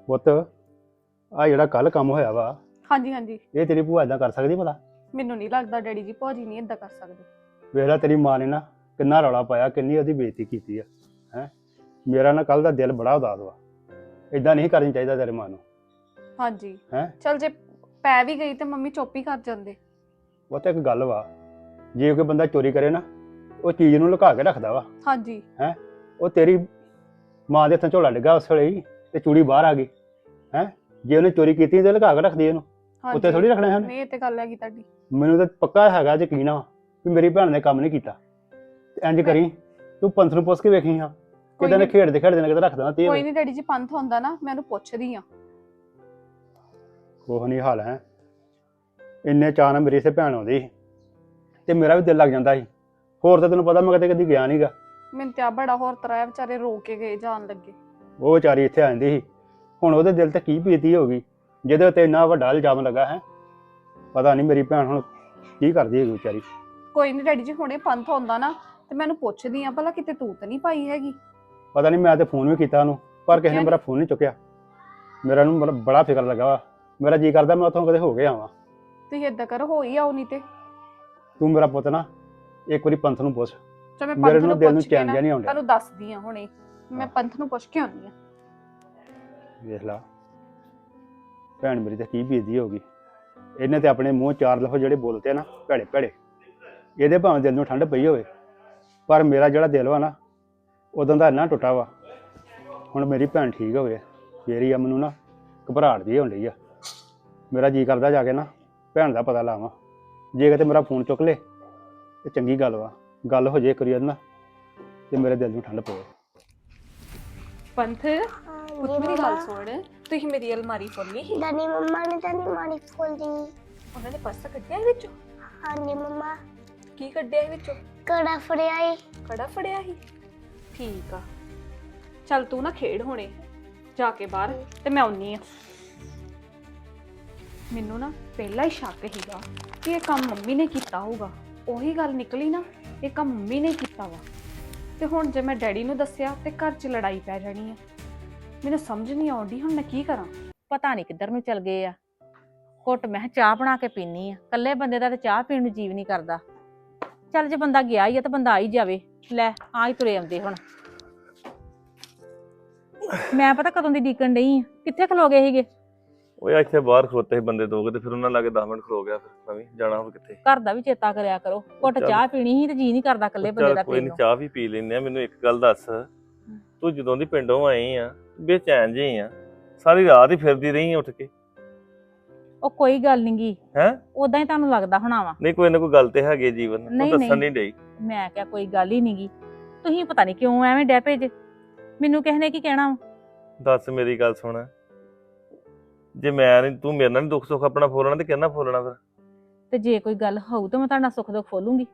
Speaker 5: ਪੁੱਤ ਆ ਜਿਹੜਾ ਕੱਲ ਕੰਮ ਹੋਇਆ ਵਾ
Speaker 6: ਹਾਂਜੀ ਹਾਂਜੀ।
Speaker 5: ਇਹ ਤੇਰੀ ਭੂਆ ਇਦਾਂ ਕਰ ਸਕਦੀ ਭਲਾ?
Speaker 6: ਮੈਨੂੰ ਨਹੀਂ ਲੱਗਦਾ ਡੈਡੀ ਜੀ ਭਾਜੀ ਨਹੀਂ ਇਦਾਂ ਕਰ ਸਕਦੇ।
Speaker 5: ਵੇਖ ਲੈ ਤੇਰੀ ਮਾਂ ਨੇ ਨਾ ਕਿੰਨਾ ਰੌਲਾ ਪਾਇਆ ਕਿੰਨੀ ਉਹਦੀ ਬੇਇੱਜ਼ਤੀ ਕੀਤੀ ਆ ਹੈ। ਮੇਰਾ ਨਾ ਕੱਲ ਦਾ ਦਿਲ ਬੜਾ ਉਦਾਸ ਵਾ। ਇਦਾਂ ਨਹੀਂ ਕਰਨੀ ਚਾਹੀਦਾ ਤੇਰੇ ਮਾਂ ਨੂੰ
Speaker 6: ਹਾਂਜੀ।
Speaker 5: ਹੈਂ?
Speaker 6: ਚਲ ਜੇ ਪੈ ਵੀ ਗਈ ਤੇ ਮੰਮੀ ਚੁੱਪ ਹੀ ਕਰ ਜਾਂਦੇ।
Speaker 5: ਉਹ ਤਾਂ ਇੱਕ ਗੱਲ ਵਾ ਜੇ ਕੋਈ ਬੰਦਾ ਚੋਰੀ ਕਰੇ ਨਾ ਉਹ ਚੀਜ਼ ਨੂੰ ਲੁਕਾ ਕੇ ਰੱਖਦਾ ਵਾ।
Speaker 6: ਹਾਂਜੀ।
Speaker 5: ਉਹ ਤੇਰੀ ਮਾਂ ਦੇ ਹੱਥੋਂ ਝੋਲਾ ਡਿੱਗਾ ਉਸ ਵੇਲੇ ਹੀ ਤੇ ਚੂੜੀ ਬਾਹਰ ਆ ਗਈ। ਹੈ? ਜੇ ਉਹਨੇ ਚੋਰੀ ਕੀਤੀ ਤੇ ਲੁਕਾ ਕੇ ਰੱਖਦੀ ਇਹਨੂੰ। ਉੱਤੇ ਥੋੜੀ ਰੱਖਣਾ ਹਨ
Speaker 6: ਨਹੀਂ ਇਹ ਤੇ ਗੱਲ ਹੈਗੀ ਤੁਹਾਡੀ।
Speaker 5: ਮੈਨੂੰ ਤਾਂ ਪੱਕਾ ਹੈਗਾ ਯਕੀਨ ਆ ਵੀ ਮੇਰੀ ਭੈਣ ਨੇ ਕੰਮ ਨਹੀਂ ਕੀਤਾ। ਤੇ ਇੰਜ ਕਰੀ ਤੂੰ ਪੰਥ ਨੂੰ ਪੁੱਛ ਕੇ ਵੇਖੀ ਹਾਂ
Speaker 6: ਕੋਈ
Speaker 5: ਕਿਦਾਂ ਨੇ
Speaker 6: ਨੀ-
Speaker 5: ਖੇਡਦੇ ਖੇਡਦੇ ਨੇ ਕਿਤੇ ਰੱਖ ਦੇਣਾ ਤੇ
Speaker 6: ਕੋਈ ਨਹੀਂ ਡੈਡੀ ਜੀ ਪੰਥ ਹੁੰਦਾ ਨਾ ਮੈਂ ਉਹਨੂੰ ਪੁੱਛਦੀ ਆ
Speaker 5: ਕੋਹ ਨਹੀਂ ਹਾਲ ਹੈ। ਇੰਨੇ ਚਾਅ ਨਾਲ ਮੇਰੀ ਇਸੇ ਭੈਣ ਆਉਂਦੀ ਸੀ। ਤੇ ਮੇਰਾ ਵੀ ਦਿਲ ਲੱਗ ਜਾਂਦਾ ਸੀ। ਹੋਰ ਤਾਂ ਤੈਨੂੰ ਪਤਾ ਮੈਂ ਕਦੇ ਕਦੀ ਗਿਆ ਨਹੀਂਗਾ
Speaker 6: ਮੈਨੂੰ ਤੇ ਆ ਬੜਾ ਹੋਰ ਤਰ੍ਹਾਂ ਹੈ ਵਿਚਾਰੇ ਰੋ ਕੇ ਗਏ ਜਾਣ ਲੱਗੇ।
Speaker 5: ਉਹ ਵਿਚਾਰੀ ਇੱਥੇ ਆ ਜਾਂਦੀ ਸੀ। ਹੁਣ ਉਹਦੇ ਦਿਲ ਤੇ ਕੀ ਬੀਤੀ ਹੋਗੀ ਜਿਹਦੇ ਉੱਤੇ ਇੰਨਾ ਵੱਡਾ ਇਲਜ਼ਾਮ ਲੱਗਾ ਹੈ। ਪਤਾ ਨਹੀਂ ਮੇਰੀ ਭੈਣ ਹੁਣ ਕੀ ਕਰਦੀ ਹੈਗੀ ਵਿਚਾਰੀ।
Speaker 6: ਕੋਈ ਨਹੀਂ ਡੈਡੀ ਜੀ ਹੁਣੇ ਪੰਥ ਹੁੰਦਾ ਨਾ ਤੇ ਮੈਂ ਉਹਨੂੰ ਪੁੱਛਦੀ ਆ ਭਲਾ ਕਿਤੇ ਤੂੰ ਤਾਂ ਨਹੀਂ ਪਾਈ ਹੈਗੀ?
Speaker 5: ਪਤਾ ਨਹੀਂ ਮੈਂ ਤੇ ਫੋਨ ਵੀ ਕੀਤਾ ਉਹਨੂੰ ਪਰ ਕਿਸੇ ਨੇ ਮੇਰਾ ਫੋਨ ਨਹੀਂ ਚੁੱਕਿਆ। ਮੇਰਾ ਨੂੰ ਬੜਾ- ਫਿਕਰ ਲੱਗਾ ਵਾ। ਮੇਰਾ ਜੀ ਕਰਦਾ ਮੈਂ ਉੱਥੋਂ ਕਦੇ ਹੋ ਕੇ ਆਵਾਂ।
Speaker 6: ਤੁਸੀਂ ਏਦਾਂ ਕਰੋ ਹੋ ਹੀ ਆਓ ਨਹੀਂ ਤੇ।
Speaker 5: ਤੂੰ ਮੇਰਾ ਪੁੱਤ ਨਾ ਇੱਕ ਵਾਰੀ ਪੰਥ ਨੂੰ ਪੁੱਛ।
Speaker 6: ਚਲ ਮੈਂ
Speaker 5: ਮੇਰੇ
Speaker 6: ਪੰਥ
Speaker 5: ਨੂੰ
Speaker 6: ਨੂੰ
Speaker 5: ਦਿਲ ਨੂੰ
Speaker 6: ਪੁੱਛ ਕੇ
Speaker 5: ਚੈਨ
Speaker 6: ਨਾ
Speaker 5: ਜਿਹਾ ਨਹੀਂ ਆਉਂਦਾ।
Speaker 6: ਤੁਹਾਨੂੰ ਦੱਸਦੀ ਆ ਹੁਣੇ ਮੈਂ
Speaker 5: ਹਾਂ।
Speaker 6: ਪੰਥ ਨੂੰ ਪੁੱਛ ਕੇ ਆਉਂਦੀ ਆ।
Speaker 5: ਵੇਖ ਲਾ ਭੈਣ ਮੇਰੀ ਤੇ ਕੀ ਬੀਤਦੀ ਹੋਗੀ ਇਹਨੇ ਤੇ ਆਪਣੇ ਮੂੰਹ ਚਾਰ ਲਫ਼ਜ਼ ਜਿਹੜੇ ਬੋਲਤੇ ਨਾ ਭੈੜੇ ਭੈੜੇ ਇਹਦੇ ਭਾਵੇਂ ਦਿਲ ਨੂੰ ਠੰਡ ਪਈ ਹੋਵੇ ਪਰ ਮੇਰਾ ਜਿਹੜਾ ਦਿਲ ਵਾ ਨਾ ਉਦੋਂ ਦਾ ਇੰਨਾ ਟੁੱਟਾ ਵਾ। ਹੁਣ ਮੇਰੀ ਭੈਣ ਠੀਕ ਹੋਵੇ ਫੇਰ ਹੀ ਆ ਮੈਨੂੰ ਨਾ ਘਬਰਾਹਟ ਜੀ ਹੋਣ ਲਈ ਆ। ਮੇਰਾ ਜੀ ਕਰਦਾ ਜਾ ਕੇ ਨਾ ਭੈਣ ਦਾ ਪਤਾ ਲਾਵਾਂ। ਜੇ ਕਿਤੇ ਮੇਰਾ ਫੋਨ ਚੁੱਕ ਲੇ ਤੇ ਚੰਗੀ ਗੱਲ ਵਾ। ਗੱਲ ਹੋ ਜੇ ਕਰੀ ਨਾ ਤੇ ਮੇਰੇ ਦਿਲ ਨੂੰ ਠੰਡ ਪਵੇ।
Speaker 6: ਪੰਥ ਪੁੱਤ ਮੇਰੀ ਗੱਲ ਸੁਣ। ਤੁਸੀਂ ਮੇਰੀ ਅਲਮਾਰੀ ਖੋਲੀ ਸੀ?
Speaker 7: ਦਾਦੀ ਮੰਮਾ ਨੇ ਤਾਂ ਨਹੀਂ ਮਾਰੀ ਖੋਲਦੀ
Speaker 6: ਉਹਨਾਂ ਨੇ ਪਰਸ ਕੱਢਿਆ ਸੀ ਵਿੱਚੋਂ?
Speaker 7: ਹਾਂਜੀ ਮੰਮਾ।
Speaker 6: ਕੀ ਕੱਢਿਆ ਸੀ ਵਿੱਚੋਂ?
Speaker 7: ਕੜਾ ਫੜਿਆ ਈ
Speaker 6: ਕੜਾ ਫੜਿਆ ਸੀ? ਠੀਕ ਆ। ਚੱਲ ਤੂੰ ਨਾ ਖੇਡ ਹੋਣੇ। ਜਾ ਕੇ ਬਾਹਰ ਤੇ ਮੈਂ ਆਉਣੀ ਆ। ਮੈਨੂੰ ਨਾ ਪਹਿਲਾਂ ਹੀ ਸ਼ੱਕ ਸੀਗਾ ਕਿ ਇਹ ਕੰਮ ਮੰਮੀ ਨੇ ਕੀਤਾ ਹੋਊਗਾ। ਉਹੀ ਗੱਲ ਨਿਕਲੀ ਨਾ, ਇਹ ਕੰਮ ਮੰਮੀ ਨੇ ਕੀਤਾ ਵਾ। ਤੇ ਹੁਣ ਜੇ ਮੈਂ ਡੈਡੀ ਨੂੰ ਦੱਸਿਆ ਤੇ ਘਰ 'ਚ ਲੜਾਈ ਪੈ ਜਾਣੀ ਆ। ਮੈਨੂੰ ਸਮਝ ਨਹੀਂ ਆਉਂਦੀ ਹੁਣ ਮੈਂ ਕੀ ਕਰਾਂ।
Speaker 4: ਪਤਾ ਨਹੀਂ ਕਿੱਧਰ ਨੂੰ ਚਲ ਗਏ ਆ। ਘੁੱਟ ਮੈਂ ਕਿਹਾ ਚਾਹ ਬਣਾ ਕੇ ਪੀਨੀ ਆ। ਇਕੱਲੇ ਬੰਦੇ ਦਾ ਤੇ ਚਾਹ ਪੀਣ ਨੂੰ ਜੀਵ ਨਹੀਂ ਕਰਦਾ। ਚੱਲ ਜੇ ਬੰਦਾ ਗਿਆ ਹੀ ਆ ਤਾਂ ਬੰਦਾ ਆ ਹੀ ਜਾਵੇ। ਲੈ, ਆ ਹੀ ਤੁਰੇ ਆਉਂਦੇ ਹੁਣ। ਮੈਂ ਪਤਾ ਕਦੋਂ ਦੀ ਡੀਕਣ ਡਈ ਆ? ਕਿੱਥੇ ਖਲੋ ਗਏ ਸੀਗੇ?
Speaker 8: ਉਹ ਇੱਥੇ ਬਾਹਰ ਖਲੋਤੇ ਸੀ ਬੰਦੇ ਦੋ ਕੁ ਤੇ ਫਿਰ ਉਹਨਾਂ ਲਾਗੇ 10 ਮਿੰਟ ਖਲੋ ਗਿਆ ਫਿਰ ਮੈਂ ਵੀ ਜਾਣਾ ਹੁਣ ਕਿੱਥੇ।
Speaker 4: ਘਰ ਦਾ ਵੀ ਚੇਤਾ ਕਰਿਆ ਕਰੋ। ਘੁੱਟ
Speaker 8: ਚੱਲ।
Speaker 4: ਚਾਹ ਪੀਣੀ ਸੀ ਤੇ ਜੀ ਨਹੀਂ ਕਰਦਾ ਇਕੱਲੇ ਬੰਦੇ
Speaker 8: ਚੱਲ
Speaker 4: ਦਾ
Speaker 8: ਕੋਈ
Speaker 4: ਪੀਣ
Speaker 8: ਨਹੀਂ
Speaker 4: ਨੂੰ।
Speaker 8: ਚਾਹ ਵੀ ਪੀ ਲੈਨੇ ਆ ਮੈਨੂੰ ਇੱਕ ਗੱਲ ਦੱਸ। ਤੂੰ ਜਦੋਂ ਦੀ ਪਿੰਡੋਂ ਆਈ ਆ ਬੇਚੈਨ ਜਿਹੀ ਆ ਸਾਰੀ ਰਾਤ ਹੀ ਫਿਰਦੀ ਰਹੀ ਉੱਠ ਕੇ।
Speaker 4: ਉਹ ਕੋਈ ਗੱਲ ਨੀ ਗੀ।
Speaker 8: ਹੈਂ?
Speaker 4: ਉਦਾਂ ਹੀ ਤੁਹਾਨੂੰ ਲੱਗਦਾ ਹੋਣਾ ਵਾ।
Speaker 8: ਨਹੀਂ ਕੋਈ ਨਾ ਕੋਈ ਗੱਲ ਤੇ ਹੈਗੀ ਜੀਵਨ
Speaker 4: ਨਹੀਂ,
Speaker 8: ਦੱਸਣ
Speaker 4: ਨਹੀਂ।
Speaker 8: ਨਹੀਂ ਡਈ।
Speaker 4: ਮੈਂ ਕਿਹਾ ਕੋਈ ਗੱਲ ਹੀ ਨੀ ਗੀ। ਤੁਸੀਂ ਪਤਾ ਨਹੀਂ ਕਿਉਂ ਐਵੇਂ ਡੈ ਭੇਜ ਮੈਨੂੰ ਕਿਸੇ ਨੇ ਕੀ ਕਹਿਣਾ ਵਾ?
Speaker 8: ਦੱਸ ਮੇਰੀ ਗੱਲ ਸੁਣ। ਜੇ ਮੈਂ ਨੀ ਤੂੰ ਮੇਰੇ ਨਾਲ ਨੀ ਦੁੱਖ ਸੁੱਖ ਆਪਣਾ ਫੋਲਣਾ ਤੇ ਕਿਹਨਾਂ ਫੋਲਣਾ ਫਿਰ?
Speaker 4: ਤੇ ਜੇ ਕੋਈ ਗੱਲ ਹੋਊ ਤਾਂ ਮੈਂ ਤੁਹਾਡਾ ਸੁੱਖ ਦੁੱਖ ਖੋਲੂੰਗੀ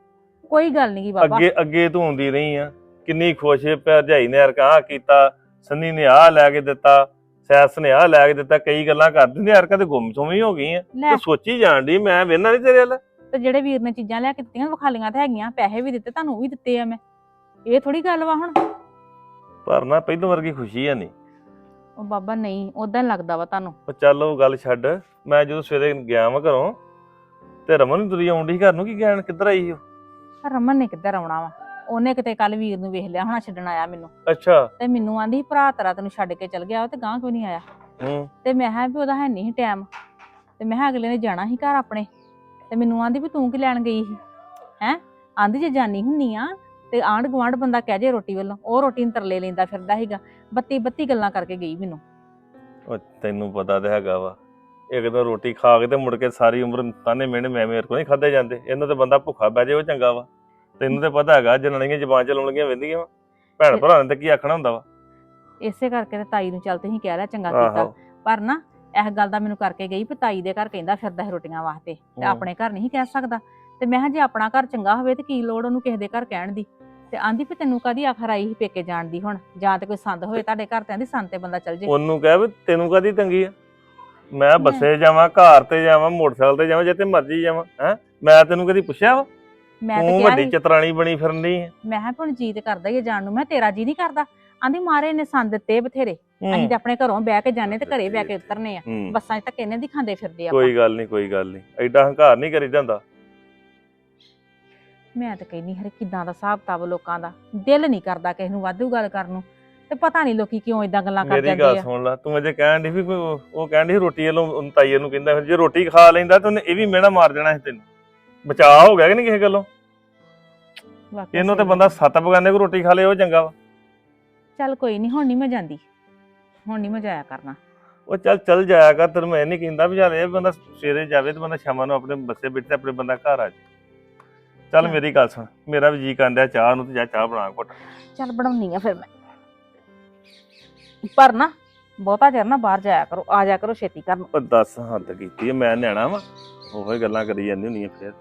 Speaker 4: ਕੋਈ ਗੱਲ ਨੀ ਗੀ ਬਾਬਾ।
Speaker 8: ਅੱਗੇ ਅੱਗੇ ਤੂੰ ਹੁੰਦੀ ਰਹੀ ਆ। ਕਿੰਨੀ ਖੁਸ਼ ਹੈ ਭਰਜਾਈ ਨੇ ਅਰਕਾ ਆਹ ਕੀਤਾ ਸੰਨੀ ਨੇ ਆਹ ਲੈ ਕੇ ਦਿੱਤਾ ਸੈਸ ਨੇ ਆਹ ਲੈ ਕੇ ਦਿੱਤਾ ਕਈ ਗੱਲਾਂ ਕਰ ਦਿੰਦੇ ਅਰਕਾ ਤੇ ਗੁੰਮ ਸੁਮ ਹੀ ਹੋ ਗਈ ਆ।
Speaker 4: ਲੈ।
Speaker 8: ਤੇ ਸੋਚੀ ਜਾਣ ਦੀ ਮੈਂ ਵੇਨਾ ਨਹੀਂ ਤੇਰੇ ਵੱਲ?
Speaker 4: ਤੇ ਜਿਹੜੇ ਵੀਰ ਨੇ ਚੀਜ਼ਾਂ ਲਿਆ ਕੇ ਦਿੱਤੀਆਂ ਵਿਖਾਲੀਆਂ ਤਾਂ ਹੈਗੀਆਂ ਪੈਸੇ ਵੀ ਦਿੱਤੇ ਤੁਹਾਨੂੰ ਵੀ ਦਿੱਤੇ ਆ ਮੈਂ। ਇਹ ਥੋੜੀ ਗੱਲ ਵਾ ਹੁਣ।
Speaker 8: ਪਰ ਨਾ ਪਹਿਲੋਂ ਵਰਗੀ ਖੁਸ਼ੀ ਆ ਨਹੀਂ
Speaker 4: ਉਹ ਬਾਬਾ ਨਹੀਂ ਉਦਾਂ ਲੱਗਦਾ ਵਾ ਤੁਹਾਨੂੰ।
Speaker 8: ਉਹ ਚੱਲ ਉਹ ਗੱਲ ਛੱਡ ਮੈਂ ਜਦੋਂ ਸਵੇਰੇ ਗਿਆ ਵਾਂ ਘਰੋਂ ਤੇ ਰਮਨ ਨੂੰ ਤੁਰੀ ਆਉਂਦੀ ਘਰ ਨੂੰ ਕੀ ਗਿਆਨ ਕਿੱਧਰ ਆਈ ਉਹ?
Speaker 4: ਰਮਨ ਨੇ ਕਿੱਧਰ ਆਉਣਾ ਵਾ? ਉਹਨੇ ਕਿਤੇ ਕੱਲ ਵੀਰ ਨੂੰ ਵੇਖ ਲਿਆ ਹੋਣਾ ਛੱਡਣ ਆਇਆ ਮੈਨੂੰ।
Speaker 8: ਅੱਛਾ।
Speaker 4: ਤੇ ਮੈਨੂੰ ਆਂਦੀ ਭਰਾ ਤੇਰਾ ਤੈਨੂੰ ਛੱਡ ਕੇ ਚਲ ਗਿਆ ਵਾ ਤੇ ਗਾਂ ਕਿਉਂ ਨਹੀਂ ਆਇਆ?
Speaker 8: ਹੂੰ।
Speaker 4: ਤੇ ਮੈਂ ਕਿਹਾ ਵੀ ਉਹਦਾ ਹੈ ਨਹੀਂ ਟਾਈਮ। ਤੇ ਮੈਂ ਕਿਹਾ ਅਗਲੇ ਨੇ ਜਾਣਾ ਸੀ ਘਰ ਆਪਣੇ। ਤੇ ਮੈਨੂੰ ਆਂਦੀ ਵੀ ਤੂੰ ਕੀ ਲੈਣ ਗਈ ਸੀ? ਹੈ? ਆਂਦੀ ਜੇ ਜਾਨੀ ਹੁੰਨੀ ਆ ਤੇ ਆਂਢ ਗੁਆਂਢ ਬੰਦਾ ਕਹਿ ਜੇ ਰੋਟੀ ਵੱਲੋਂ ਉਹ ਰੋਟੀ ਨੂੰ ਤਰਲੇ ਲੈਂਦਾ ਫਿਰਦਾ ਸੀਗਾ। ਬੱਤੀ ਬੱਤੀ ਗੱਲਾਂ ਕਰਕੇ ਗਈ ਮੈਨੂੰ।
Speaker 8: ਉਹ ਤੈਨੂੰ ਪਤਾ ਤੇ ਹੈਗਾ ਵਾ ਇੱਕ ਦਿਨ ਰੋਟੀ ਖਾ ਕੇ ਤੇ ਮੁੜ ਕੇ ਸਾਰੀ ਉਮਰ ਤਾਨੇ ਮਿਹਣੇ ਮੈਂ ਮੇਰੇ ਕੋਲ ਨਹੀਂ ਖਾਦੇ ਜਾਂਦੇ ਇਹਨੂੰ ਤੇ ਬੰਦਾ ਭੁੱਖਾ ਬਹਿ ਜੇ ਉਹ ਚੰਗਾ ਵਾ। ਤੈਨੂੰ ਤੇ ਪਤਾ ਹੈਗਾ ਜਨਾਨੀਆਂ ਜ਼ਬਾਨ ਚਲਾਉਣ ਲੱਗੀਆਂ ਵੰਦੀਆਂ ਵਾ ਭੈਣ ਭਰਾ ਨੇ ਤੇ ਕੀ ਆਖਣਾ ਹੁੰਦਾ ਵਾ।
Speaker 4: ਇਸੇ ਕਰਕੇ ਤੇ ਤਾਈ ਨੂੰ ਚੱਲ ਤੁਸੀਂ ਕਹਿ ਲਿਆ ਚੰਗਾ ਕੀਤਾ।
Speaker 8: ਆਹੋ।
Speaker 4: ਪਰ ਨਾ ਇਹ ਗੱਲ ਦਾ ਮੈਨੂੰ ਕਰਕੇ ਗਈ ਵੀ ਤਾਈ ਦੇ ਘਰ ਕਹਿੰਦਾ ਫਿਰਦਾ ਹੈ ਰੋਟੀਆਂ ਵਾਸਤੇ ਤੇ
Speaker 8: ਹਮ।
Speaker 4: ਆਪਣੇ ਘਰ ਨਹੀਂ ਕਹਿ ਸਕਦਾ। ਤੇ ਮੈਂ ਕਿਹਾ ਜੇ ਆਪਣਾ ਘਰ ਚੰਗਾ ਹੋਵੇ ਤੇ ਕੀ ਲੋੜ ਉਹਨੂੰ ਕਿਸੇ ਦੇ ਘਰ ਕਹਿਣ ਦੀ। ਤੇ ਆਂਦੀ ਵੀ ਤੈਨੂੰ ਕਾਦੀ ਆਖਰ ਆਈ ਸੀ ਪੇਕੇ ਜਾਣ ਦੀ ਹੁਣ? ਜਾਂ ਤੇ ਕੋਈ ਸੰਦ ਹੋਏ ਤੁਹਾਡੇ ਘਰ ਤੇ ਆਂਦੀ ਸੰਦ ਤੇ ਬੰਦਾ ਚੱਲ ਜੇ।
Speaker 8: ਉਹਨੂੰ ਕਹਿ ਵੀ ਤੈਨੂੰ ਕਾਦੀ ਤੰਗੀ ਆ? ਮੈਂ ਬੱਸੇ ਜਾਵਾਂ ਘਰ ਤੇ ਜਾਵਾਂ ਮੋਟਰਸਾਈਕਲ ਤੇ ਜਾਵਾਂ ਜਿੱਥੇ ਮਰਜ਼ੀ ਜਾਵਾਂ ਹੈ? ਮੈਂ ਤੈਨੂੰ ਕਦੀ ਪੁੱਛਿਆ ਵਾ?
Speaker 4: ਮੈਂ ਤੇ
Speaker 8: ਤੂੰ
Speaker 4: ਕਿਹਾ
Speaker 8: ਵੱਡੀ
Speaker 4: ਸੀ,
Speaker 8: ਚਤਰਾਣੀ ਬਣੀ ਫਿਰਨੀ ਹੈ
Speaker 4: ਮੈਂ ਕਿਹਾ ਹੁਣ ਜੀ ਤੇ ਕਰਦਾ ਹੀ ਆ ਜਾਣ ਨੂੰ। ਮੈਂ ਤੇਰਾ ਜੀ ਨਹੀਂ ਕਰਦਾ। ਆਂਦੀ ਮਾਰੇ ਨੇ ਸੰਦ ਦਿੱਤੇ ਬਥੇਰੇ। ਅਸੀਂ ਤੇ ਆਪਣੇ ਘਰੋਂ ਬਹਿ ਕੇ ਜਾਣੇ ਤੇ ਘਰੇ ਬਹਿ ਕੇ ਉਤਰਨੇ ਆ।
Speaker 8: ਹੂੰ।
Speaker 4: ਬੱਸਾਂ 'ਚ ਤਾਂ ਕਿੰਨੇ ਦੀ ਖਾਂਦੇ ਫਿਰਦੇ ਆਪਾਂ।
Speaker 8: ਕੋਈ ਗੱਲ ਨਹੀਂ ਕੋਈ ਗੱਲ ਨਹੀਂ ਐਡਾ ਹੰਕਾਰ ਨਹੀਂ ਕਰੀ ਜਾਂਦਾ
Speaker 4: ਮੈਂ ਤਾਂ ਕਹਿੰਨੀ ਹਰੇ ਕਿਦਾਂ ਦਾ ਹਿਸਾਬ ਕਿਤਾਬ ਲੋਕਾਂ ਦਾ? ਦਿਲ ਨਹੀਂ ਕਰਦਾ ਕਿਸੇ ਨੂੰ ਵਾਧੂ ਗੱਲ ਕਰਨ ਨੂੰ। ਤੇ ਪਤਾ ਨਹੀਂ ਲੋਕੀ ਕਿਉਂ ਇਦਾਂ ਗੱਲਾਂ ਕਰ
Speaker 8: ਮੇਰੀ
Speaker 4: ਜਾਂਦੇ
Speaker 8: ਗੱਲ
Speaker 4: ਆ।
Speaker 8: ਸੁਣ ਲੈ ਤੂੰ ਅਜੇ ਕਹਿਣ ਦੀ ਵੀ ਕੋਈ ਉਹ- ਉਹ ਕਹਿਣ ਦੀ ਰੋਟੀ ਵੱਲੋਂ ਉਹਨੂੰ ਤਾਈਏ ਨੂੰ ਕਹਿੰਦਾ ਫਿਰ ਜੇ ਰੋਟੀ ਖਾ ਲੈਂਦਾ ਤਾਂ ਉਹਨੇ ਇਹ ਵੀ ਮਿਹਣਾ ਮਾਰ ਦੇਣਾ ਸੀ ਤੈਨੂੰ। ਬਚਾਅ ਹੋ ਗਿਆ ਕਿ ਨਹੀਂ ਕਿਸੇ ਗੱਲੋਂ?
Speaker 4: ਵਾਕਿਆ
Speaker 8: ਇਹਨੂੰ ਤੇ
Speaker 4: ਸਹੀ।
Speaker 8: ਬੰਦਾ ਸੱਤ ਬਗਾਨੇ ਕੋ ਰੋਟੀ ਖਾ ਲੇ ਉਹ ਚੰਗਾ ਵਾ।
Speaker 4: ਚੱਲ ਕੋਈ ਨਹੀਂ ਹੁਣ ਨਹੀਂ ਮੈਂ ਜਾਂਦੀ। ਹੁਣ ਨਹੀਂ ਮੈਂ ਜਾਇਆ ਕਰਨਾ।
Speaker 8: ਉਹ ਚੱਲ ਚੱਲ ਜਾਇਆ ਕਰ ਤੈਨੂੰ ਮੈਂ ਨਹੀਂ ਕਹਿੰਦਾ ਵੀ ਚੱਲ ਇਹ ਬੰਦਾ ਸਵੇਰੇ ਜਾਵੇ ਤੇ ਬੰਦਾ ਸ਼ਾਮਾਂ ਨੂੰ ਆਪਣੇ ਬੱਸੇ ਬੈਠੇ ਆਪਣੇ ਬੰਦਾ ਘਰ ਆ ਜਾਏ
Speaker 4: ਚੱਲ।
Speaker 8: ਮੇਰੀ ਗੱਲ ਸੁਣ ਮੇਰਾ ਵੀ ਜੀ ਕਰਦਾ ਚਾਹ ਨੂੰ ਤੇ ਜਾ ਚਾਹ ਬਣਾ ਘੁੱਟ।
Speaker 4: ਚੱਲ ਬਣਾਉਣੀ ਆ ਫਿਰ ਮੈਂ। ਪਰ ਨਾ ਬਹੁਤਾ ਚਿਰ ਨਾ ਬਾਹਰ ਜਾਇਆ ਕਰੋ ਆ ਜਾਇਆ ਕਰੋ ਛੇਤੀ ਕਰਨ
Speaker 8: ਉਹ ਦੱਸ ਹੱਦ ਕੀਤੀ ਐ ਮੈਂ ਨਿਆਣਾ ਵਾ ਉਹੋ ਹੀ ਗੱਲਾਂ ਕਰੀ ਜਾਂਦੀ ਹੁੰਦੀਆਂ ਫਿਰ।